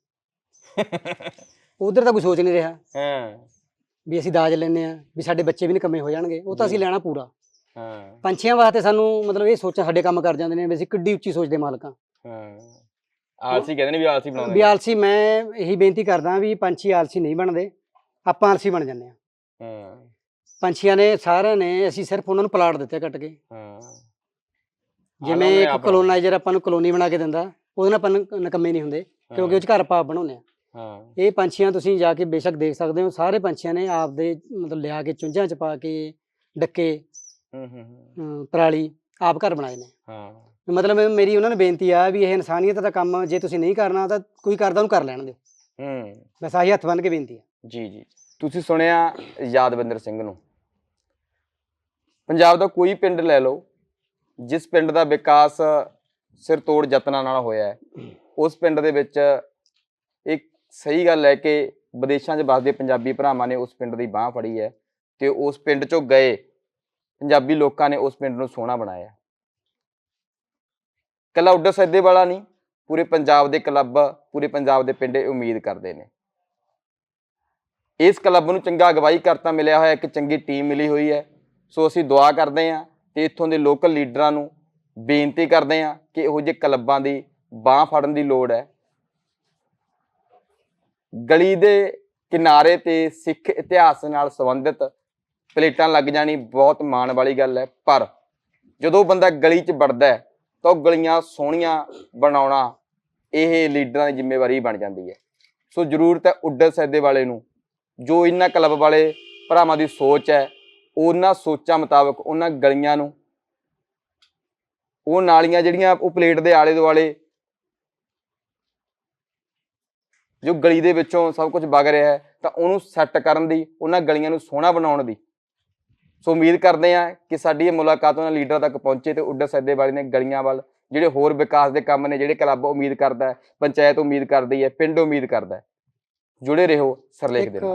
[SPEAKER 1] ਉਧਰ ਤਾਂ ਕੋਈ ਸੋਚ ਨਹੀਂ ਰਿਹਾ।
[SPEAKER 2] ਹਾਂ।
[SPEAKER 1] ਵੀ ਅਸੀਂ ਦਾਜ ਲੈਨੇ ਆ ਵੀ ਸਾਡੇ ਬੱਚੇ ਵੀ ਨਕੰਮੇ ਹੋ ਜਾਣਗੇ ਉਹ ਤਾਂ ਅਸੀਂ। ਲੈਣਾ ਪੂਰਾ।
[SPEAKER 2] ਹਾਂ।
[SPEAKER 1] ਪੰਛੀਆਂ ਵਾਸਤੇ ਸਾਨੂੰ ਮਤਲਬ ਇਹ ਸੋਚਾਂ ਸਾਡੇ ਕੰਮ ਕਰ ਜਾਂਦੇ ਨੇ ਵੀ ਅਸੀਂ ਕਿੱਡੀ ਉੱਚੀ ਸੋਚ ਦੇ ਮਾਲਕ ਹਾਂ।
[SPEAKER 2] ਆਲਸੀ ਕਹਿੰਦੇ ਨੇ ਵੀ ਆਲਸੀ ਬਣਾਉਂਦੇ
[SPEAKER 1] ਵੀ ਆਲਸੀ ਮੈਂ ਇਹੀ ਬੇਨਤੀ ਕਰਦਾ ਵੀ ਪੰਛੀ ਆਲਸੀ ਨਹੀਂ ਬਣਦੇ। ਆਪਾਂ ਆਲਸੀ ਬਣ ਜਾਂਦੇ ਆ
[SPEAKER 2] ਹਾਂ।
[SPEAKER 1] ਪੰਛੀਆਂ ਨੇ ਸਾਰਿਆਂ ਨੇ ਅਸੀਂ ਸਿਰਫ ਉਹਨਾਂ ਨੂੰ ਪਲਾਟ ਦਿੱਤੇ ਕੱਟ ਕੇ।
[SPEAKER 2] ਹਾਂ।
[SPEAKER 1] ਜਿਵੇਂ ਇੱਕ
[SPEAKER 2] ਆਪ
[SPEAKER 1] ਕਲੋਨਾਈਜ਼ਰ ਆਪਾਂ ਨੂੰ ਕਲੋਨੀ ਬਣਾ ਕੇ ਦਿੰਦਾ ਉਹਦੇ ਨਾਲ ਆਪਾਂ ਨਕੰਮੇ ਨਹੀਂ ਹੁੰਦੇ ਕਿਉਂਕਿ ਉਹ ਚ ਘਰ ਆਪਾਂ ਆਪ ਬਣਾਉਂਦੇ ਆ
[SPEAKER 2] ਹਾਂ।
[SPEAKER 1] ਇਹ ਪੰਛੀਆਂ ਤੁਸੀਂ ਜਾ ਕੇ ਬੇਸ਼ੱਕ ਦੇਖ ਸਕਦੇ ਹੋ ਸਾਰੇ ਪੰਛੀਆਂ ਨੇ ਆਪਦੇ ਮਤਲਬ ਲਿਆ ਕੇ ਚੁੰਝਾਂ ਚ ਪਾ ਕੇ ਡੱਕੇ
[SPEAKER 2] ਹੂੰ ਹੂੰ
[SPEAKER 1] ਪਰਾਲੀ ਆਪ ਘਰ ਬਣਾਏ ਨੇ।
[SPEAKER 2] ਹਾਂ।
[SPEAKER 1] ਮਤਲਬ ਮੇਰੀ ਉਹਨਾਂ ਨੂੰ ਬੇਨਤੀ ਆ ਵੀ ਇਹ ਇਨਸਾਨੀਅਤ ਦਾ ਕੰਮ ਜੇ ਤੁਸੀਂ ਨਹੀਂ ਕਰਨਾ ਤਾਂ ਕੋਈ ਕਰਦਾ ਉਹਨੂੰ ਕਰ ਲੈਣ ਦਿਓ।
[SPEAKER 2] ਹੂੰ।
[SPEAKER 1] ਬਸ ਆਹੀ ਹੱਥ ਬੰਨ ਕੇ ਬੇਨਤੀ ਆ।
[SPEAKER 2] ਜੀ ਜੀ। ਤੁਸੀਂ ਸੁਣਿਆ ਯਾਦਵਿੰਦਰ ਸਿੰਘ ਨੂੰ। ਪੰਜਾਬ ਦਾ ਕੋਈ ਪਿੰਡ ਲੈ ਲਓ ਜਿਸ ਪਿੰਡ ਦਾ ਵਿਕਾਸ ਸਿਰ ਤੋੜ ਯਤਨਾਂ ਨਾਲ ਹੋਇਆ ਹੈ ਉਸ ਪਿੰਡ ਦੇ ਵਿੱਚ ਇੱਕ ਸਹੀ ਗੱਲ ਹੈ ਕਿ ਵਿਦੇਸ਼ਾਂ 'ਚ ਵੱਸਦੇ ਪੰਜਾਬੀ ਭਰਾਵਾਂ ਨੇ ਉਸ ਪਿੰਡ ਦੀ ਬਾਹ ਫੜੀ ਹੈ ਤੇ ਉਸ ਪਿੰਡ 'ਚੋਂ ਗਏ ਪੰਜਾਬੀ ਲੋਕਾਂ ਨੇ ਉਸ ਪਿੰਡ ਨੂੰ ਸੋਹਣਾ ਬਣਾਇਆ। ਕੱਲਾ ਉੱਡਰ ਸੱਦੇ ਵਾਲਾ ਨਹੀਂ, ਪੂਰੇ ਪੰਜਾਬ ਦੇ ਕਲੱਬ, ਪੂਰੇ ਪੰਜਾਬ ਦੇ ਪਿੰਡ ਉਮੀਦ ਕਰਦੇ ਨੇ। ਇਸ ਕਲੱਬ ਨੂੰ ਚੰਗਾ ਅਗਵਾਈ ਕਰਤਾ ਮਿਲਿਆ ਹੋਇਆ ਇੱਕ ਚੰਗੀ ਟੀਮ ਮਿਲੀ ਹੋਈ ਹੈ। ਸੋ ਅਸੀਂ ਦੁਆ ਕਰਦੇ ਹਾਂ ਤੇ ਇੱਥੋਂ ਦੇ ਲੋਕਲ ਲੀਡਰਾਂ ਨੂੰ ਬੇਨਤੀ ਕਰਦੇ ਹਾਂ ਕਿ ਇਹੋ ਜਿਹੇ ਕਲੱਬਾਂ ਦੀ ਬਾਹ ਫੜਨ ਦੀ ਲੋੜ ਹੈ। ਗਲੀ ਦੇ ਕਿਨਾਰੇ ਤੇ ਸਿੱਖ ਇਤਿਹਾਸ ਨਾਲ ਸੰਬੰਧਿਤ ਪਲੇਟਾਂ ਲੱਗ ਜਾਣੀ ਬਹੁਤ ਮਾਣ ਵਾਲੀ ਗੱਲ ਹੈ, ਪਰ ਜਦੋਂ ਬੰਦਾ ਗਲੀ 'ਚ ਵੜਦਾ ਹੈ ਤਾਂ ਉਹ ਗਲੀਆਂ ਸੋਹਣੀਆਂ ਬਣਾਉਣਾ ਇਹ ਲੀਡਰਾਂ ਦੀ ਜ਼ਿੰਮੇਵਾਰੀ ਬਣ ਜਾਂਦੀ ਹੈ। ਸੋ ਜ਼ਰੂਰਤ ਹੈ ਉੱਡਰ ਸੈਦੇ ਵਾਲੇ ਨੂੰ। ਜੋ ਇਹਨਾਂ ਕਲੱਬ ਵਾਲੇ ਭਰਾਵਾਂ ਦੀ ਸੋਚ ਹੈ, ਉਹਨਾਂ ਸੋਚਾਂ ਮੁਤਾਬਕ ਉਹਨਾਂ ਗਲੀਆਂ ਨੂੰ, ਉਹ ਨਾਲੀਆਂ ਜਿਹੜੀਆਂ ਉਹ ਪਲੇਟ ਦੇ ਆਲੇ ਦੁਆਲੇ ਜੋ ਗਲੀ ਦੇ ਵਿੱਚੋਂ ਸਭ ਕੁਝ ਵਗ ਰਿਹਾ ਹੈ, ਤਾਂ ਉਹਨੂੰ ਸੈੱਟ ਕਰਨ ਦੀ, ਉਹਨਾਂ ਗਲੀਆਂ ਨੂੰ ਸੋਹਣਾ ਬਣਾਉਣ ਦੀ ਸੋ ਉਮੀਦ ਕਰਦੇ ਹਾਂ ਕਿ ਸਾਡੀ ਇਹ ਮੁਲਾਕਾਤ ਉਹਨਾਂ ਲੀਡਰਾਂ ਤੱਕ ਪਹੁੰਚੇ ਤੇ ਉੱਡਰ ਸੈਦੇ ਵਾਲੇ ਨੇ ਗਲੀਆਂ ਵੱਲ, ਜਿਹੜੇ ਹੋਰ ਵਿਕਾਸ ਦੇ ਕੰਮ ਨੇ, ਜਿਹੜੇ ਕਲੱਬ ਉਮੀਦ ਕਰਦਾ ਹੈ, ਪੰਚਾਇਤ ਉਮੀਦ ਕਰਦੀ ਹੈ, ਪਿੰਡ ਉਮੀਦ ਕਰਦਾ ਹੈ। ਜੁੜੇ ਰਹੋ ਸਰਲੇਖ ਦੇ ਨਾਲ